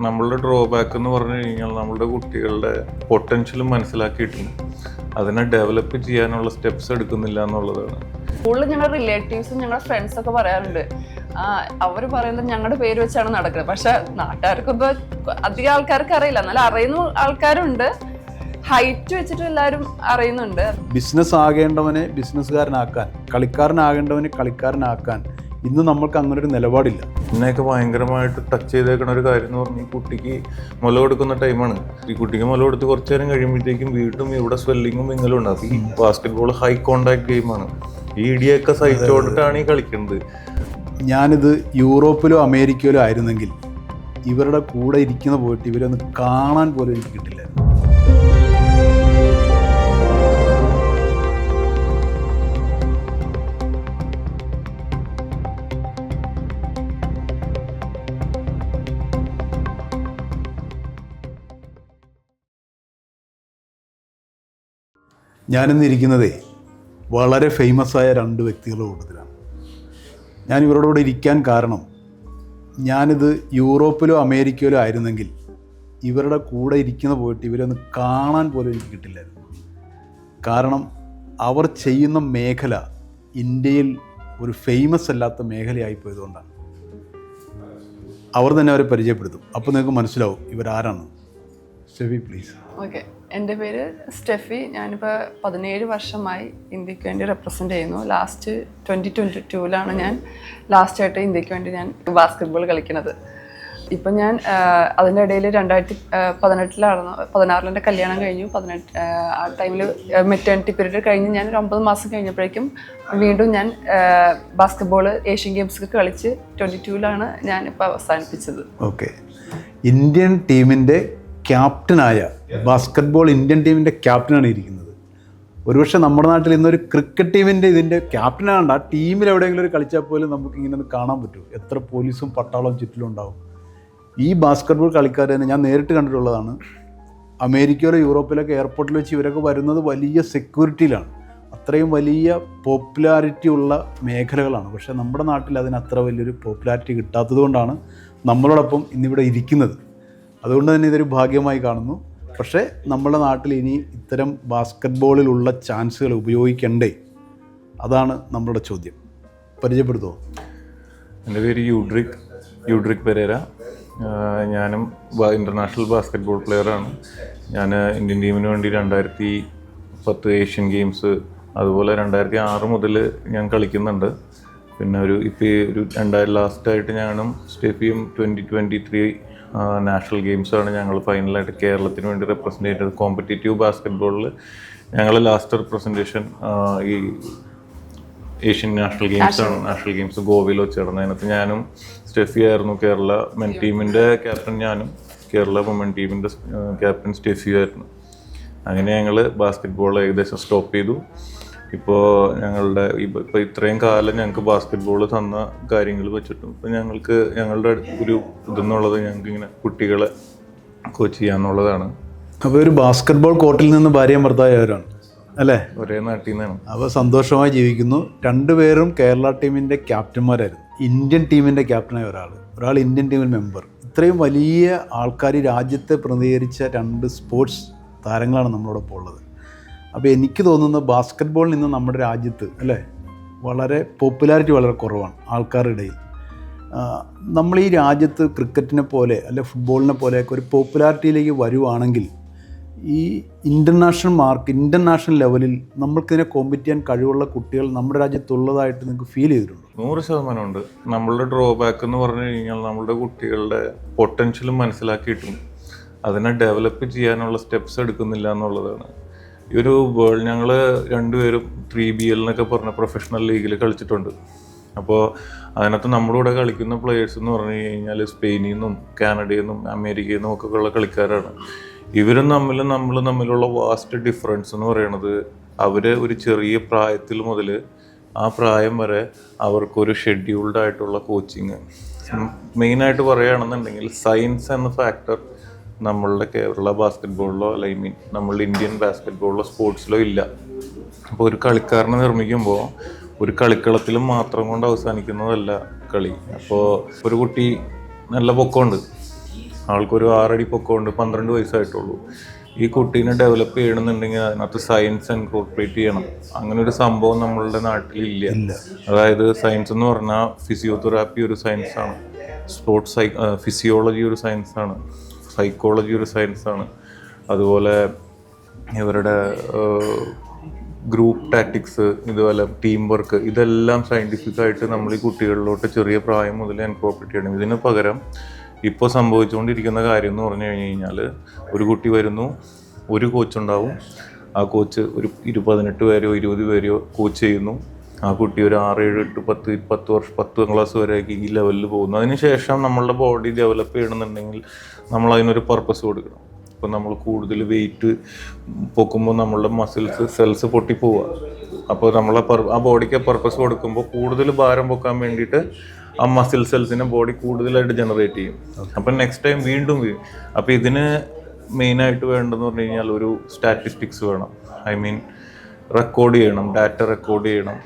നമ്മളുടെ ഡ്രോബാക്ക് എന്ന് പറഞ്ഞു കഴിഞ്ഞാൽ നമ്മളുടെ കുട്ടികളുടെ പൊട്ടൻഷ്യലും മനസ്സിലാക്കിയിട്ടുണ്ട്. അതിനെ ഡെവലപ്പ് ചെയ്യാനുള്ള സ്റ്റെപ്സ് എടുക്കുന്നില്ല എന്നുള്ളതാണ്. സ്കൂളിൽ ഞങ്ങളുടെ റിലേറ്റീവ്സും ഞങ്ങളുടെ ഫ്രണ്ട്സ് ഒക്കെ പറയാറുണ്ട്. അവർ പറയുന്നത് ഞങ്ങളുടെ പേര് വെച്ചാണ് നടക്കുന്നത് പക്ഷെ നാട്ടുകാർക്കൊന്നും അധികം ആൾക്കാർക്ക് അറിയില്ല. എന്നാലും അറിയുന്ന ആൾക്കാരുണ്ട്. ഹൈറ്റ് വെച്ചിട്ട് എല്ലാവരും അറിയുന്നുണ്ട്. ബിസിനസ് ആകേണ്ടവനെ ബിസിനസ്സുകാരനാക്കാൻ കളിക്കാരനാകേണ്ടവനെ കളിക്കാരനാക്കാൻ ഇന്ന് നമ്മൾക്ക് അങ്ങനെ ഒരു നിലപാടില്ല. എന്നെയൊക്കെ ഭയങ്കരമായിട്ട് ടച്ച് ചെയ്തേക്കണ ഒരു കാര്യം എന്ന് പറഞ്ഞാൽ ഈ കുട്ടിക്ക് മുല കൊടുക്കുന്ന ടൈമാണ് ഈ കുട്ടിക്ക് മുല കൊടുത്ത് കുറച്ചു നേരം കഴിയുമ്പോഴത്തേക്കും വീണ്ടും ഇവിടെ സ്വെല്ലിങ്ങും വിങ്ങലും ഉണ്ടാവും ഈ ബാസ്കറ്റ് ബോൾ ഹൈ കോണ്ടാക്ട് ഗെയിമാണ് ഈ ഇടിയൊക്കെ സഹിച്ചോണ്ടിട്ടാണ് ഈ കളിക്കുന്നത് ഞാനിത് യൂറോപ്പിലോ അമേരിക്കയിലോ ആയിരുന്നെങ്കിൽ ഇവരുടെ കൂടെ ഇരിക്കുന്ന പോയിട്ട് ഇവരെ ഒന്ന് കാണാൻ പോലും എനിക്ക് കിട്ടില്ല ഞാനിന്ന് ഇരിക്കുന്നതേ വളരെ ഫേമസ് ആയ രണ്ട് വ്യക്തികളുടെ കൂട്ടത്തിലാണ്. ഞാൻ ഇവരുടെ കൂടെ ഇരിക്കാൻ കാരണം ഞാനിത് യൂറോപ്പിലോ അമേരിക്കയിലോ ആയിരുന്നെങ്കിൽ ഇവരുടെ കൂടെ ഇരിക്കുന്ന പോയിട്ട് ഇവരെ ഒന്ന് കാണാൻ പോലും എനിക്ക് കിട്ടില്ലായിരുന്നു. കാരണം അവർ ചെയ്യുന്ന മേഖല ഇന്ത്യയിൽ ഒരു ഫേമസ് അല്ലാത്ത മേഖലയായി പോയതുകൊണ്ടാണ്. അവർ തന്നെ അവരെ പരിചയപ്പെടുത്തും. അപ്പോൾ നിങ്ങൾക്ക് മനസ്സിലാവും ഇവരാരാണ് ഷെവി പ്ലീസ് ഓക്കെ എന്റെ പേര് സ്റ്റെഫി. ഞാനിപ്പോൾ പതിനേഴ് വർഷമായി ഇന്ത്യയ്ക്ക് വേണ്ടി റെപ്രസെന്റ് ചെയ്യുന്നു. ലാസ്റ്റ് ട്വന്റി ട്വന്റി ടൂവിലാണ് ഞാൻ ലാസ്റ്റായിട്ട് ഇന്ത്യയ്ക്ക് വേണ്ടി ഞാൻ ബാസ്കറ്റ്ബോൾ കളിക്കുന്നത്. ഇപ്പം ഞാൻ അതിന്റെ ഇടയിൽ രണ്ടായിരത്തി പതിനെട്ടിലായിരുന്നു പതിനാറിൽ എന്റെ കല്യാണം കഴിഞ്ഞു. പതിനെട്ട് ആ ടൈമിൽ മെറ്റേണിറ്റി പീരീഡ് കഴിഞ്ഞ് ഞാൻ ഒരു ഒമ്പത് മാസം കഴിഞ്ഞപ്പോഴേക്കും വീണ്ടും ഞാൻ ബാസ്കറ്റ്ബോൾ ഏഷ്യൻ ഗെയിംസൊക്കെ കളിച്ച് ട്വന്റി ടൂവിലാണ് ഞാൻ ഇപ്പോൾ അവസാനിപ്പിച്ചത് ഓക്കെ ഇന്ത്യൻ ടീമിന്റെ ക്യാപ്റ്റനായ ബാസ്കറ്റ്ബോൾ ഇന്ത്യൻ ടീമിന്റെ ക്യാപ്റ്റനാണ് ഇരിക്കുന്നത്. ഒരുപക്ഷെ നമ്മുടെ നാട്ടിൽ ഇന്നൊരു ക്രിക്കറ്റ് ടീമിന്റെ ഇതിന്റെ ക്യാപ്റ്റനാണ്ട് ആ ടീമിൽ എവിടെയെങ്കിലും ഒരു കളിച്ചാൽ പോലും നമുക്ക് ഇങ്ങനെ ഒന്ന് കാണാൻ പറ്റും. എത്ര പോലീസും പട്ടാളവും ചുറ്റിലും ഉണ്ടാവും. ഈ ബാസ്കറ്റ്ബോൾ കളിക്കാർ തന്നെ ഞാൻ നേരിട്ട് കണ്ടിട്ടുള്ളതാണ്. അമേരിക്കയിലോ യൂറോപ്പിലൊക്കെ എയർപോർട്ടിൽ വെച്ച് ഇവരൊക്കെ വരുന്നത് വലിയ സെക്യൂരിറ്റിയിലാണ്. അത്രയും വലിയ പോപ്പുലാരിറ്റി ഉള്ള മേഖലകളാണ്. പക്ഷേ നമ്മുടെ നാട്ടിൽ അതിന് അത്ര വലിയൊരു പോപ്പുലാരിറ്റി കിട്ടാത്തത് കൊണ്ടാണ് നമ്മളോടൊപ്പം ഇന്നിവിടെ ഇരിക്കുന്നത്. അതുകൊണ്ട് തന്നെ ഇതൊരു ഭാഗ്യമായി കാണുന്നു. പക്ഷേ നമ്മുടെ നാട്ടിൽ ഇനി ഇത്തരം ബാസ്ക്കറ്റ്ബോളിലുള്ള ചാൻസുകൾ ഉപയോഗിക്കണ്ടേ? അതാണ് നമ്മളുടെ ചോദ്യം. പരിചയപ്പെടുത്തുമോ എന്റെ പേര് യൂഡ്രിക് യൂഡ്രിക് പെരേര. ഞാനും ഇന്റർനാഷണൽ ബാസ്കറ്റ് ബോൾ പ്ലെയറാണ്. ഞാൻ ഇന്ത്യൻ ടീമിന് വേണ്ടി രണ്ടായിരത്തി പത്ത് ഏഷ്യൻ ഗെയിംസ് അതുപോലെ രണ്ടായിരത്തി ആറ് മുതൽ ഞാൻ കളിക്കുന്നുണ്ട്. പിന്നെ ഒരു ഇപ്പോൾ ഒരു രണ്ടായിരം ലാസ്റ്റായിട്ട് ഞാനും സ്റ്റെഫിയും ട്വന്റി ട്വന്റി ത്രീ നാഷണൽ ഗെയിംസാണ് ഞങ്ങൾ ഫൈനലായിട്ട് കേരളത്തിന് വേണ്ടി റെപ്രസെന്റ് ചെയ്തത്. കോമ്പറ്റേറ്റീവ് ബാസ്കറ്റ് ബോളിൽ ഞങ്ങൾ ലാസ്റ്റ് റെപ്രസെന്റേഷൻ ഈ ഏഷ്യൻ നാഷണൽ ഗെയിംസ് ആണ്. നാഷണൽ ഗെയിംസ് ഗോവയിൽ വെച്ച് നടന്നത് അതിനകത്ത് ഞാനും സ്റ്റെഫി ആയിരുന്നു കേരള മെൻ ടീമിന്റെ ക്യാപ്റ്റൻ ഞാനും കേരള വുമൻ ടീമിന്റെ ക്യാപ്റ്റൻ സ്റ്റെഫി ആയിരുന്നു. അങ്ങനെ ഞങ്ങൾ ബാസ്കറ്റ്ബോൾ ഏകദേശം സ്റ്റോപ്പ് ചെയ്തു. ഇപ്പോൾ ഞങ്ങളുടെ ഇപ്പോൾ ഇത്രയും കാലം ഞങ്ങൾക്ക് ബാസ്കറ്റ് ബോൾ തന്ന കാര്യങ്ങൾ വെച്ചിട്ടും ഇപ്പം ഞങ്ങൾക്ക് ഞങ്ങളുടെ ഒരു ഇതെന്നുള്ളത് ഞങ്ങൾക്ക് ഇങ്ങനെ കുട്ടികളെ കോച്ച് ചെയ്യാന്നുള്ളതാണ്. അപ്പോൾ ഒരു ബാസ്ക്കറ്റ്ബോൾ കോർട്ടിൽ നിന്ന് ഭാര്യയും ഭർത്താവരാണ് അല്ലേ? ഒരേ നാട്ടിൽ നിന്നാണ് അപ്പോൾ സന്തോഷമായി ജീവിക്കുന്നു. രണ്ടുപേരും കേരള ടീമിന്റെ ക്യാപ്റ്റന്മാരായിരുന്നു. ഇന്ത്യൻ ടീമിന്റെ ക്യാപ്റ്റനായ ഒരാൾ ഒരാൾ ഇന്ത്യൻ ടീമിൽ മെമ്പർ ഇത്രയും വലിയ ആൾക്കാർ രാജ്യത്തെ പ്രതിനിധീകരിച്ച രണ്ട് സ്പോർട്സ് താരങ്ങളാണ് നമ്മളോടൊപ്പം ഉള്ളത്. അപ്പോൾ എനിക്ക് തോന്നുന്നത് ബാസ്ക്കറ്റ്ബോളിൽ നിന്ന് നമ്മുടെ രാജ്യത്ത് അല്ലേ വളരെ പോപ്പുലാരിറ്റി വളരെ കുറവാണ് ആൾക്കാരുടെ ഇടയിൽ. നമ്മൾ ഈ രാജ്യത്ത് ക്രിക്കറ്റിനെ പോലെ അല്ലെ ഫുട്ബോളിനെ പോലെയൊക്കെ ഒരു പോപ്പുലാരിറ്റിയിലേക്ക് വരുവാണെങ്കിൽ ഈ ഇന്റർനാഷണൽ മാർക്ക് ഇന്റർനാഷണൽ ലെവലിൽ നമ്മൾക്കിതിനെ കോമ്പറ്റ് ചെയ്യാൻ കഴിവുള്ള കുട്ടികൾ നമ്മുടെ രാജ്യത്തുള്ളതായിട്ട് നിങ്ങൾക്ക് ഫീൽ ചെയ്തിട്ടുണ്ട്? നൂറ് ശതമാനമുണ്ട് നമ്മളുടെ ഡ്രോബാക്ക് എന്ന് പറഞ്ഞു കഴിഞ്ഞാൽ നമ്മളുടെ കുട്ടികളുടെ പൊട്ടൻഷ്യലും മനസ്സിലാക്കിയിട്ടും അതിനെ ഡെവലപ്പ് ചെയ്യാനുള്ള സ്റ്റെപ്സ് എടുക്കുന്നില്ല എന്നുള്ളതാണ്. ഈ ഒരു വേൾഡ് ഞങ്ങൾ രണ്ടുപേരും ത്രീ ബി എൽ എന്നൊക്കെ പറഞ്ഞ പ്രൊഫഷണൽ ലീഗിൽ കളിച്ചിട്ടുണ്ട്. അപ്പോൾ അതിനകത്ത് നമ്മുടെ കൂടെ കളിക്കുന്ന പ്ലെയേഴ്സ് എന്ന് പറഞ്ഞു കഴിഞ്ഞാൽ സ്പെയിനിൽ നിന്നും കാനഡയിൽ നിന്നും അമേരിക്കയിൽ നിന്നും ഒക്കെ ഉള്ള കളിക്കാരാണ്. ഇവരും തമ്മിലും നമ്മൾ തമ്മിലുള്ള വാസ്റ്റ് ഡിഫറൻസ് എന്ന് പറയുന്നത് അവർ ഒരു ചെറിയ പ്രായത്തിൽ മുതൽ ആ പ്രായം വരെ അവർക്കൊരു ഷെഡ്യൂൾഡ് ആയിട്ടുള്ള കോച്ചിങ് മെയിനായിട്ട് പറയുകയാണെന്നുണ്ടെങ്കിൽ സയൻസ് എന്ന ഫാക്ടർ നമ്മളുടെ കേരള ബാസ്കറ്റ് ബോളിലോ അല്ല ഐ മീൻ നമ്മളുടെ ഇന്ത്യൻ ബാസ്കറ്റ് ബോളിലോ സ്പോർട്സിലോ ഇല്ല. അപ്പോൾ ഒരു കളിക്കാരനെ നിർമ്മിക്കുമ്പോൾ ഒരു കളിക്കളത്തിൽ മാത്രം കൊണ്ട് അവസാനിക്കുന്നതല്ല കളി. അപ്പോൾ ഒരു കുട്ടി നല്ല പൊക്കമുണ്ട്. ആൾക്കൊരു ആറടി പൊക്കമുണ്ട് പന്ത്രണ്ട് വയസ്സായിട്ടുള്ളൂ. ഈ കുട്ടീനെ ഡെവലപ്പ് ചെയ്യണമെന്നുണ്ടെങ്കിൽ അതിനകത്ത് സയൻസ് ഇൻകോർപ്പറേറ്റ് ചെയ്യണം. അങ്ങനെ ഒരു സംഭവം നമ്മളുടെ നാട്ടിലില്ല. അതായത് സയൻസ് എന്ന് പറഞ്ഞാൽ ഫിസിയോതെറാപ്പി ഒരു സയൻസാണ് സ്പോർട്സ് സൈ ഫിസിയോളജി ഒരു സയൻസാണ് സൈക്കോളജി ഒരു സയൻസാണ് അതുപോലെ ഇവരുടെ ഗ്രൂപ്പ് ടാറ്റിക്സ് ഇതുപോലെ ടീം വർക്ക് ഇതെല്ലാം സയന്റിഫിക് ആയിട്ട് നമ്മൾ ഈ കുട്ടികളിലോട്ട് ചെറിയ പ്രായം മുതൽ എൻകോപ്പറേറ്റ് ചെയ്യണം. ഇതിന് പകരം ഇപ്പോൾ സംഭവിച്ചുകൊണ്ടിരിക്കുന്ന കാര്യം എന്ന് പറഞ്ഞു കഴിഞ്ഞ് കഴിഞ്ഞാൽ ഒരു കുട്ടി വരുന്നു ഒരു കോച്ച് ഉണ്ടാവും. ആ കോച്ച് ഒരു ഇരു പതിനെട്ട് പേരോ ഇരുപത് പേരെയോ കോച്ച് ചെയ്യുന്നു. ആ കുട്ടി ഒരു ആറ് ഏഴ് എട്ട് പത്ത് പത്ത് വർഷം പത്ത് ക്ലാസ് വരെയൊക്കെ ഈ ലെവലിൽ പോകുന്നു. അതിനുശേഷം നമ്മളുടെ ബോഡി ഡെവലപ്പ് ചെയ്യണമെന്നുണ്ടെങ്കിൽ നമ്മൾ അതിനൊരു പർപ്പസ് കൊടുക്കണം. ഇപ്പം നമ്മൾ കൂടുതൽ വെയിറ്റ് പൊക്കുമ്പോൾ നമ്മളുടെ മസിൽസ് സെൽസ് പൊട്ടിപ്പോവുക അപ്പോൾ നമ്മളെ ആ ബോഡിക്ക് പർപ്പസ് കൊടുക്കുമ്പോൾ കൂടുതൽ ഭാരം പൊക്കാൻ വേണ്ടിയിട്ട് ആ മസിൽ സെൽസിനെ ബോഡി കൂടുതലായിട്ട് ജനറേറ്റ് ചെയ്യും. അപ്പം നെക്സ്റ്റ് ടൈം വീണ്ടും വീഴും അപ്പോൾ ഇതിന് മെയിനായിട്ട് വേണ്ടതെന്ന് പറഞ്ഞു കഴിഞ്ഞാൽ ഒരു സ്റ്റാറ്റിസ്റ്റിക്സ് വേണം. ഐ മീൻ റെക്കോർഡ് ചെയ്യണം ഡാറ്റ റെക്കോർഡ് ചെയ്യണം.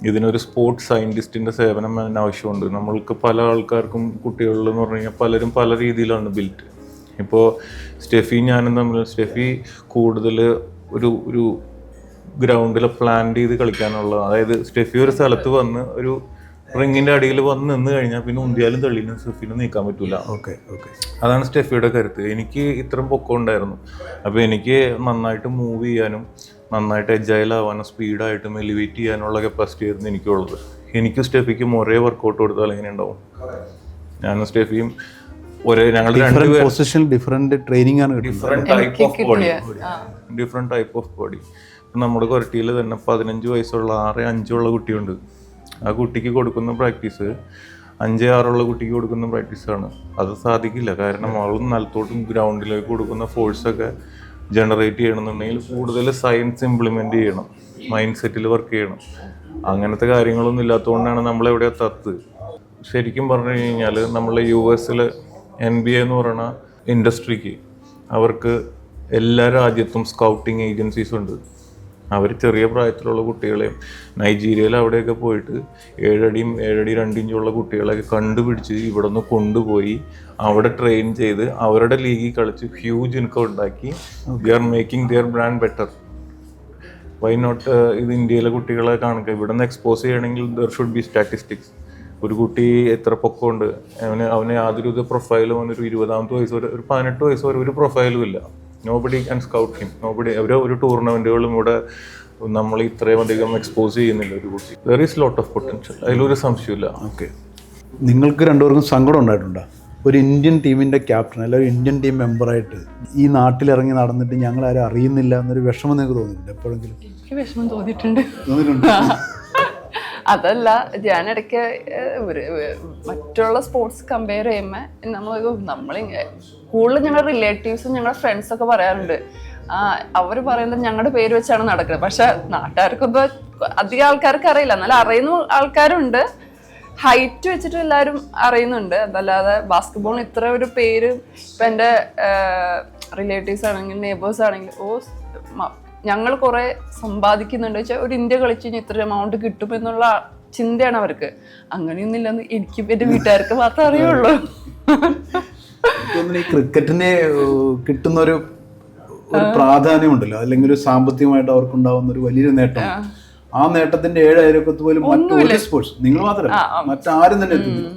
ഇതിനൊരു സ്പോർട്സ് സയന്റിസ്റ്റിന്റെ സേവനം തന്നെ ആവശ്യമുണ്ട്. നമ്മൾക്ക് പല ആൾക്കാർക്കും കുട്ടികളിൽ എന്ന് പറഞ്ഞു കഴിഞ്ഞാൽ പലരും പല രീതിയിലാണ് ബിൽറ്റ് ഇപ്പോൾ സ്റ്റെഫി ഞാനും തമ്മിൽ സ്റ്റെഫി കൂടുതൽ ഒരു ഒരു ഗ്രൗണ്ടിൽ പ്ലാൻ ചെയ്ത് കളിക്കാനുള്ള അതായത് സ്റ്റെഫി ഒരു സ്ഥലത്ത് വന്ന് ഒരു റിങ്ങിന്റെ അടിയിൽ വന്ന് നിന്ന് കഴിഞ്ഞാൽ പിന്നെ ഉന്തിയാലും തള്ളിയിലും സ്റ്റെഫിനും നീക്കാൻ പറ്റില്ല ഓക്കെ ഓക്കെ. അതാണ് സ്റ്റെഫിയുടെ കരുത്ത്. എനിക്ക് ഇത്രയും പൊക്കം ഉണ്ടായിരുന്നു അപ്പോൾ എനിക്ക് നന്നായിട്ട് മൂവ് ചെയ്യാനും നന്നായിട്ട് എജൈൽ ആവാനും സ്പീഡായിട്ടും എലിവേറ്റ് ചെയ്യാനുള്ള കപ്പാസിറ്റി ആയിരുന്നു എനിക്കുള്ളത്. എനിക്ക് സ്റ്റെഫിക്കും ഒരേ വർക്കൗട്ട് കൊടുത്താൽ എങ്ങനെ ഉണ്ടാവും? ഞാനും സ്റ്റെഫിയും ഒരേ ഞങ്ങൾ പൊസിഷൻ ഡിഫറെന്റ് ട്രെയിനിങ് ആണ് different different type of body different type of body നമ്മുടെ കൊരട്ടിയിൽ തന്നെ പതിനഞ്ച് വയസ്സുള്ള ആറ് അഞ്ചുള്ള കുട്ടിയുണ്ട്. ആ കുട്ടിക്ക് കൊടുക്കുന്ന പ്രാക്ടീസ് അഞ്ച് ആറുള്ള കുട്ടിക്ക് കൊടുക്കുന്ന പ്രാക്ടീസാണ് അത് സാധിക്കില്ല. കാരണം അവൾ നിലത്തോട്ടും ഗ്രൗണ്ടിലേക്ക് കൊടുക്കുന്ന ഫോഴ്സൊക്കെ ജനറേറ്റ് ചെയ്യണമെന്നുണ്ടെങ്കിൽ കൂടുതൽ സയൻസ് ഇംപ്ലിമെന്റ് ചെയ്യണം മൈൻഡ് സെറ്റിൽ വർക്ക് ചെയ്യണം. അങ്ങനത്തെ കാര്യങ്ങളൊന്നും ഇല്ലാത്തതുകൊണ്ടാണ് നമ്മളെവിടെ തത്ത് ശരിക്കും പറഞ്ഞു കഴിഞ്ഞാൽ നമ്മളെ യു എസിൽ എൻ ബി എ എന്ന് പറയുന്ന ഇൻഡസ്ട്രിക്ക് അവർക്ക് എല്ലാ രാജ്യത്തും സ്കൗട്ടിങ് ഏജൻസീസ് ഉണ്ട്. അവർ ചെറിയ പ്രായത്തിലുള്ള കുട്ടികളെയും നൈജീരിയയിൽ അവിടെയൊക്കെ പോയിട്ട് ഏഴടിയും ഏഴടി രണ്ടിഞ്ചുള്ള കുട്ടികളെയൊക്കെ കണ്ടുപിടിച്ച് ഇവിടെ നിന്ന് കൊണ്ടുപോയി അവിടെ ട്രെയിൻ ചെയ്ത് അവരുടെ ലീഗിൽ കളിച്ച് ഹ്യൂജ് ഇൻകം ഉണ്ടാക്കി. They are making their brand better why not ഇത് ഇന്ത്യയിലെ കുട്ടികളെ കാണുക? ഇവിടെ നിന്ന് എക്സ്പോസ് ചെയ്യണമെങ്കിൽ ദർ ഷുഡ് ബി സ്റ്റാറ്റിസ്റ്റിക്സ് ഒരു കുട്ടി എത്ര പൊക്കമുണ്ട്? അവന് അവന് യാതൊരു പ്രൊഫൈലും അവനൊരു ഇരുപതാമത്തെ വയസ്സ് വരെ ഒരു പതിനെട്ട് വയസ്സ് വരെ ഒരു പ്രൊഫൈലും ഇല്ല. Nobody can scout him nobody അവർ ഒരു ടൂർണമെന്റുകളും ഇവിടെ നമ്മൾ ഇത്രയും അധികം എക്സ്പോസ് ചെയ്യുന്നില്ല ഒരു കുട്ടി. There is lot of potential അതിലൊരു സംശയമില്ല ഓക്കെ നിങ്ങൾക്ക് രണ്ടുപേർക്കും സങ്കടം ഉണ്ടായിട്ടുണ്ടോ? ഒരു ഇന്ത്യൻ ടീമിന്റെ ക്യാപ്റ്റൻ അല്ല ഒരു ഇന്ത്യൻ ടീം മെമ്പറായിട്ട് ഈ നാട്ടിലിറങ്ങി നടന്നിട്ട് ഞങ്ങൾ ആരും അറിയുന്നില്ല എന്നൊരു വിഷമം നിങ്ങൾക്ക് തോന്നിയിട്ടുണ്ട് എപ്പോഴെങ്കിലും? എനിക്ക് വിഷമം തോന്നിയിട്ടുണ്ട്. അതല്ല ഞാൻ ഇടയ്ക്ക് മറ്റുള്ള സ്പോർട്സ് കമ്പയർ ചെയ്യുമ്പോൾ നമ്മൾ നമ്മൾ കൂടുതൽ ഞങ്ങളുടെ റിലേറ്റീവ്സും ഞങ്ങളുടെ ഫ്രണ്ട്സ് ഒക്കെ പറയാറുണ്ട്. അവർ പറയുന്നത് ഞങ്ങളുടെ പേര് വെച്ചാണ് നടക്കുന്നത് പക്ഷെ നാട്ടുകാർക്കൊന്നും അധികം ആൾക്കാർക്ക് അറിയില്ല. എന്നാലും അറിയുന്ന ആൾക്കാരുണ്ട്. ഹൈറ്റ് വെച്ചിട്ട് എല്ലാവരും അറിയുന്നുണ്ട്. അതല്ലാതെ ബാസ്കറ്റ്ബോളിന് ഇത്ര ഒരു പേര് ഇപ്പം എന്റെ റിലേറ്റീവ്സ് ആണെങ്കിൽ നെയ്ബേഴ്സ് ആണെങ്കിൽ ഓ ഞങ്ങൾ കുറേ സമ്പാദിക്കുന്നുണ്ട്. വെച്ചാൽ ഒരു ഇന്ത്യ കളിച്ച് കഴിഞ്ഞാൽ ഇത്ര എമൗണ്ട് കിട്ടും എന്നുള്ള ചിന്തയാണ് അവർക്ക്. അങ്ങനെയൊന്നുമില്ലെന്ന് എനിക്കും എന്റെ വീട്ടുകാർക്ക് മാത്രമേ അറിയുള്ളൂ. തോന്നുന്നു ഈ ക്രിക്കറ്റിനെ കിട്ടുന്ന ഒരു ഒരു പ്രാധാന്യമുണ്ടല്ലോ. അല്ലെങ്കിൽ ഒരു സാമ്പത്തികമായിട്ട് അവർക്കുണ്ടാവുന്ന ഒരു വലിയൊരു നേട്ടം. ആ നേട്ടത്തിന്റെ ഏഴ് അയൽക്കത്ത് പോലും മറ്റൊരു സ്പോർട്സ് നിങ്ങൾ മാത്രമല്ല മറ്റാരും തന്നെ എത്തുന്നില്ല.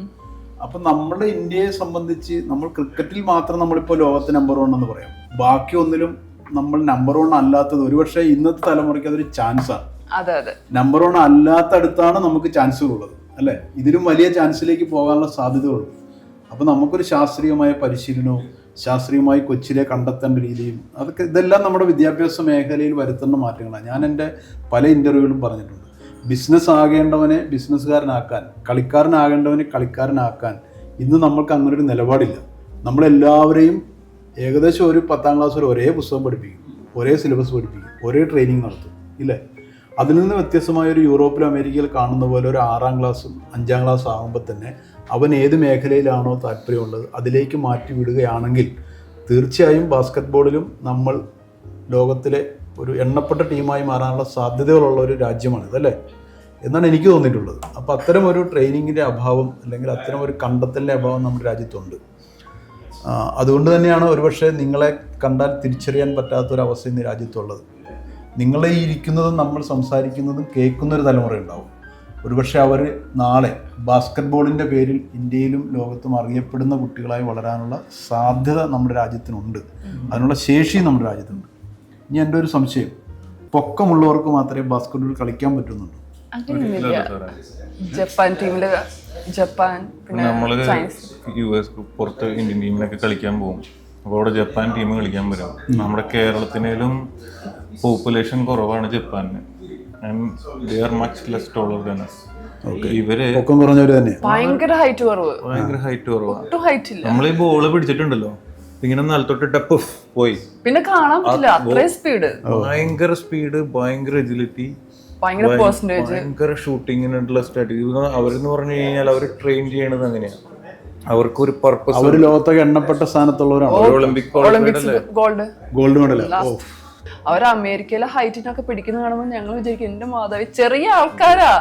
അപ്പൊ നമ്മുടെ ഇന്ത്യയെ സംബന്ധിച്ച് നമ്മൾ ക്രിക്കറ്റിൽ മാത്രം നമ്മളിപ്പോ ലോകത്ത് നമ്പർ വൺ എന്ന് പറയാം. ബാക്കി ഒന്നിലും നമ്മൾ നമ്പർ വൺ അല്ലാത്തത് ഒരുപക്ഷെ ഇന്നത്തെ തലമുറയ്ക്ക് അതൊരു ചാൻസാണ് നമ്പർ വൺ അല്ലാത്തടുത്താണ് നമുക്ക് ചാൻസുകൾ ഉള്ളത്. അല്ലേ? ഇതിലും വലിയ ചാൻസിലേക്ക് പോകാനുള്ള സാധ്യതകളുണ്ട്. അപ്പോൾ നമുക്കൊരു ശാസ്ത്രീയമായ പരിശീലനവും ശാസ്ത്രീയമായി കൊച്ചിലെ കണ്ടെത്തേണ്ട രീതിയും അതൊക്കെ ഇതെല്ലാം നമ്മുടെ വിദ്യാഭ്യാസ മേഖലയിൽ വരുത്തുന്ന മാറ്റങ്ങളാണ്. ഞാൻ എന്റെ പല ഇന്റർവ്യൂവിലും പറഞ്ഞിട്ടുണ്ട്. ബിസിനസ് ആകേണ്ടവനെ ബിസിനസ്സുകാരനാക്കാൻ കളിക്കാരനാകേണ്ടവനെ കളിക്കാരനാക്കാൻ ഇന്ന് നമ്മൾക്ക് അങ്ങനെ ഒരു നിലപാടില്ല. നമ്മളെല്ലാവരെയും ഏകദേശം ഒരു പത്താം ക്ലാസ് വരെ ഒരേ പുസ്തകം പഠിപ്പിക്കും ഒരേ സിലബസ് പഠിപ്പിക്കും ഒരേ ട്രെയിനിങ് നടത്തും ഇല്ലേ? അതിൽ നിന്ന് വ്യത്യസ്തമായ ഒരു യൂറോപ്പിലും അമേരിക്കയിൽ കാണുന്ന പോലെ ഒരു ആറാം ക്ലാസ്സും അഞ്ചാം ക്ലാസ് ആകുമ്പോൾ തന്നെ അവൻ ഏത് മേഖലയിലാണോ താല്പര്യമുള്ളത് അതിലേക്ക് മാറ്റി വിടുകയാണെങ്കിൽ തീർച്ചയായും ബാസ്ക്കറ്റ് ബോളിലും നമ്മൾ ലോകത്തിലെ ഒരു എണ്ണപ്പെട്ട ടീമായി മാറാനുള്ള സാധ്യതകളുള്ള ഒരു രാജ്യമാണിത് അല്ലേ? എന്നാണ് എനിക്ക് തോന്നിയിട്ടുള്ളത്. അപ്പോൾ അത്തരം ഒരു ട്രെയിനിങ്ങിന്റെ അഭാവം അല്ലെങ്കിൽ അത്തരം ഒരു കണ്ടെത്തലിന്റെ അഭാവം നമ്മുടെ രാജ്യത്തുണ്ട്. അതുകൊണ്ട് തന്നെയാണ് ഒരുപക്ഷെ നിങ്ങളെ കണ്ടാൽ തിരിച്ചറിയാൻ പറ്റാത്തൊരവസ്ഥ ഇന്ന് രാജ്യത്തുള്ളത്. നിങ്ങളെ ഇരിക്കുന്നതും നമ്മൾ സംസാരിക്കുന്നതും കേൾക്കുന്നൊരു തലമുറ ഉണ്ടാവും. ഒരുപക്ഷെ അവർ നാളെ ബാസ്ക്കറ്റ് ബോളിന്റെ പേരിൽ ഇന്ത്യയിലും ലോകത്തും അറിയപ്പെടുന്ന കുട്ടികളായി വളരാനുള്ള സാധ്യത നമ്മുടെ രാജ്യത്തിനുണ്ട്. അതിനുള്ള ശേഷി നമ്മുടെ രാജ്യത്തുണ്ട്. ഇനി എന്റെ ഒരു സംശയം. പൊക്കമുള്ളവർക്ക് മാത്രമേ ബാസ്ക്കറ്റ് ബോൾ കളിക്കാൻ പറ്റുന്നുള്ളൂ. ജപ്പാൻ ടീമിൽ ജപ്പാൻ നമ്മൾ യു എസ് പുറത്ത് ഇന്ത്യൻ ടീമിനൊക്കെ കളിക്കാൻ പോകും. അപ്പോൾ അവിടെ ജപ്പാൻ ടീം കളിക്കാൻ വരും. നമ്മുടെ കേരളത്തിനേലും പോപ്പുലേഷൻ കുറവാണ് ജപ്പാനിന്. And they are much less taller than ഇവർ പൊക്കം കുറഞ്ഞവർ തന്നെയാണ് ഭയങ്കര ഹൈറ്റ് കുറവ്. ഭയങ്കര ഹൈറ്റ് കുറവാണ് ഹൈറ്റ് ഇല്ല. നമ്മൾ ഈ ബോൾ പിടിച്ചിട്ടുണ്ടല്ലോ. ഇങ്ങനെ നിലത്തൊട്ടിട്ട് പുഫ് പോയി. പിന്നെ കാണാൻ പറ്റില്ല. അത്രയും സ്പീഡ് ഭയങ്കര സ്പീഡ് ഭയങ്കര എജിലിറ്റി ഭയങ്കര പെർസെന്റേജ് ഭയങ്കര ഷൂട്ടിങ്ങിനുള്ള സ്ട്രാറ്റജി അവരെന്ന് പറഞ്ഞു കഴിഞ്ഞാൽ അവർ ട്രെയിൻ ചെയ്യണത് അങ്ങനെയാണ് അവർക്ക് ഒരു പർപ്പസ് അവർ ലോകത്തൊക്കെ എണ്ണപ്പെട്ട സ്ഥാനത്തുള്ളവരാണ്? Olympic Olympics gold gold medal അവർ അമേരിക്കയിലെ ഹൈറ്റിനൊക്കെ പിടിക്കുന്ന കാണുമ്പോൾ ഞങ്ങൾ വിചാരിക്കും എന്റെ മാതാവ് ചെറിയ ആൾക്കാരാ.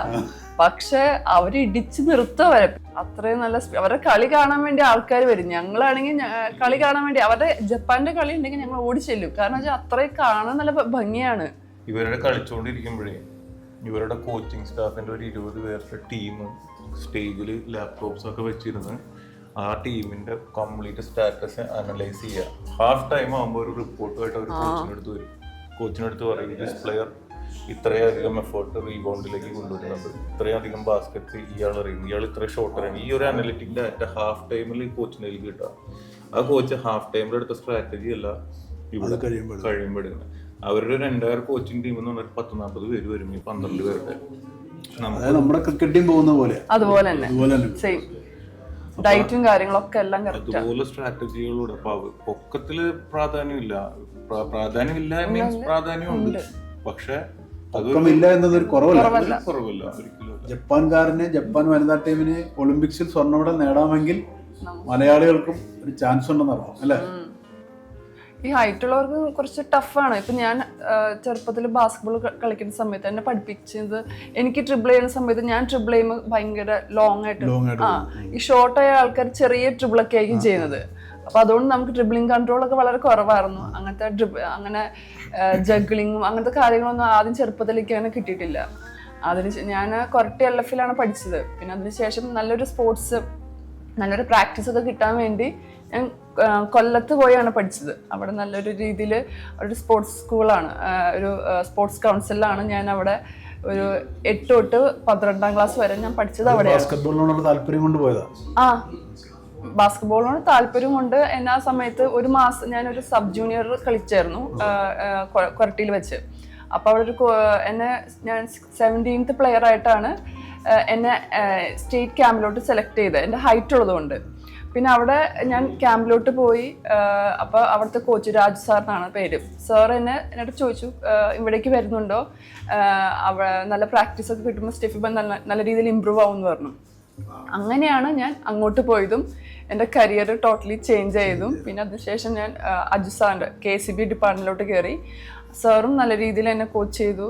പക്ഷെ അവർ ഇടിച്ചു നിർത്തവരെ അത്രയും നല്ല അവരെ അവരുടെ കളി കാണാൻ വേണ്ടി ആൾക്കാർ വരും. ഞങ്ങളാണെങ്കിൽ കളി കാണാൻ വേണ്ടി അവരുടെ ജപ്പാന്റെ കളി ഉണ്ടെങ്കിൽ ഞങ്ങൾ ഓടി ചെല്ലും. കാരണം വെച്ചാൽ അത്രയും കാണാൻ നല്ല ഭംഗിയാണ്. ഇവരുടെ കളിച്ചുകൊണ്ടിരിക്കുമ്പോഴേ ഇവരുടെ കോച്ചിങ് സ്റ്റാഫിന്റെ ഒരു ഇരുപത് പേരുടെ ടീം സ്റ്റേജിൽ ലാപ്ടോപ്സ് ഒക്കെ വെച്ചിരുന്ന് ആ ടീമിന്റെ കംപ്ലീറ്റ് സ്റ്റാറ്റസ് അനലൈസ് ചെയ്യുക ഹാഫ് ടൈം ആകുമ്പോൾ ഒരു റിപ്പോർട്ടുമായിട്ട് അവർ കോച്ചിനടുത്ത് വരും. കോച്ചിനടുത്ത് പറയും ദിസ് പ്ലെയർ ഇത്രയധികം എഫേർട്ട് റീബൗണ്ടിലേക്ക് കൊണ്ടുവരുന്നുണ്ട് ഇത്രയധികം ബാസ്കറ്റ് ഇയാൾ അറിയും ഇയാൾ ഇത്ര ഷോർട്ട് അറിയും ഈ ഒരു അനലിറ്റിക് ഡാറ്റ ഹാഫ് ടൈമിൽ കോച്ചിനെ കിട്ടുക ആ കോച്ച് ഹാഫ് ടൈമിൽ എടുത്ത സ്ട്രാറ്റജി അല്ല ഇവിടെ എടുക്കുന്നത് അവരുടെ ഒരു എന്റയർ കോച്ചിങ് ടീം എന്ന് പറഞ്ഞാൽ പത്ത് നാൽപ്പത് പേര് വരും ഈ പന്ത്രണ്ട് പേരുടെ. നമ്മുടെ ക്രിക്കറ്റ് ടീം പോകുന്ന പോലെ. അതുപോലെ തന്നെ. ഡയറ്റും കാര്യങ്ങളൊക്കെ എല്ലാം കറക്റ്റ് അതുപോലെ സ്ട്രാറ്റജികളൂടെ പൊക്കത്തിൽ പ്രാധാന്യമില്ല. പ്രാധാന്യമില്ല മീൻസ് പ്രാധാന്യമുണ്ട്. പക്ഷെ പൊക്കമില്ല എന്നതൊരു കുറവല്ല. കുറവല്ല. ഒരിക്കലും. ജപ്പാൻകാരന് ജപ്പാൻ വനിതാ ടീമിന് ഒളിമ്പിക്സിൽ സ്വർണ മെഡൽ നേടാമെങ്കിൽ മലയാളികൾക്കും ഒരു ചാൻസ് ഉണ്ടെന്ന് അറിയാം അല്ലേ ഈ ഹൈറ്റ് ഉള്ളവർക്ക് കുറച്ച് ടഫാണ്. ഇപ്പം ഞാൻ ചെറുപ്പത്തിൽ ബാസ്കറ്റ്ബോൾ കളിക്കുന്ന സമയത്ത് എന്നെ പഠിപ്പിച്ചത് എനിക്ക് ട്രിബിൾ ചെയ്യുന്ന സമയത്ത് ഞാൻ ട്രിബിൾ ചെയ്യുമ്പോൾ ഭയങ്കര ലോങ് ആയിട്ട് ആ ഈ ഷോർട്ടായ ആൾക്കാർ ചെറിയ ട്രിപ്പിളൊക്കെ ആയിരിക്കും ചെയ്യുന്നത്. അപ്പൊ അതുകൊണ്ട് നമുക്ക് ട്രിബിളിങ് കൺട്രോൾ ഒക്കെ വളരെ കുറവായിരുന്നു. അങ്ങനത്തെ ഡ്രിബ് അങ്ങനെ ജഗ്ലിങ്ങും അങ്ങനത്തെ കാര്യങ്ങളൊന്നും ആദ്യം ചെറുപ്പത്തിലേക്ക് അങ്ങനെ കിട്ടിയിട്ടില്ല. അതിന് ഞാൻ കൊരട്ടി എൽ എഫിലാണ് പഠിച്ചത്. പിന്നെ അതിനുശേഷം നല്ലൊരു സ്പോർട്സ് നല്ലൊരു പ്രാക്ടീസ് ഒക്കെ കിട്ടാൻ വേണ്ടി ഞാൻ കൊല്ലത്ത് പോയാണ് പഠിച്ചത്. അവിടെ നല്ലൊരു രീതിയിൽ ഒരു സ്പോർട്സ് സ്കൂളാണ് ഒരു സ്പോർട്സ് കൗൺസിലാണ് ഞാൻ അവിടെ ഒരു എട്ട് തൊട്ട് പന്ത്രണ്ടാം ക്ലാസ് വരെ ഞാൻ പഠിച്ചത് അവിടെ താല്പര്യം കൊണ്ട് പോയതാ? ആ ബാസ്കറ്റ്ബോളിനോട് താല്പര്യം കൊണ്ട് എന്നെ ആ സമയത്ത് ഒരു മാസം ഞാൻ ഒരു സബ് ജൂനിയർ കളിച്ചായിരുന്നു കൊരട്ടിയിൽ വെച്ച്. അപ്പോൾ അവിടെ ഒരു എന്നെ ഞാൻ സെവന്റീൻത്ത് പ്ലെയർ ആയിട്ടാണ് എന്നെ സ്റ്റേറ്റ് ക്യാമ്പിലോട്ട് സെലക്ട് ചെയ്തത്. എന്റെ ഹൈറ്റ് ഉള്ളതുകൊണ്ട്. പിന്നെ അവിടെ ഞാൻ ക്യാമ്പിലോട്ട് പോയി അപ്പോൾ അവിടുത്തെ കോച്ച് രാജ് സാർ എന്നാണ് പേര്. സാർ എന്നെ എന്നോട് ചോദിച്ചു ഇവിടേക്ക് വരുന്നുണ്ടോ? അവ നല്ല പ്രാക്ടീസ് ഒക്കെ കിട്ടുമ്പോൾ സ്റ്റെഫി നല്ല നല്ല രീതിയിൽ ഇമ്പ്രൂവ് ആവും എന്ന് പറഞ്ഞു. അങ്ങനെയാണ് ഞാൻ അങ്ങോട്ട് പോയതും എന്റെ കരിയർ ടോട്ടലി ചേഞ്ച് ചെയ്തും പിന്നെ അതിനുശേഷം ഞാൻ അജുസാറിന്റെ കെ സി ബി ഡിപ്പാർട്ട്മെന്റിലോട്ട് കയറി സാറും നല്ല രീതിയിൽ എന്നെ കോച്ച് ചെയ്തു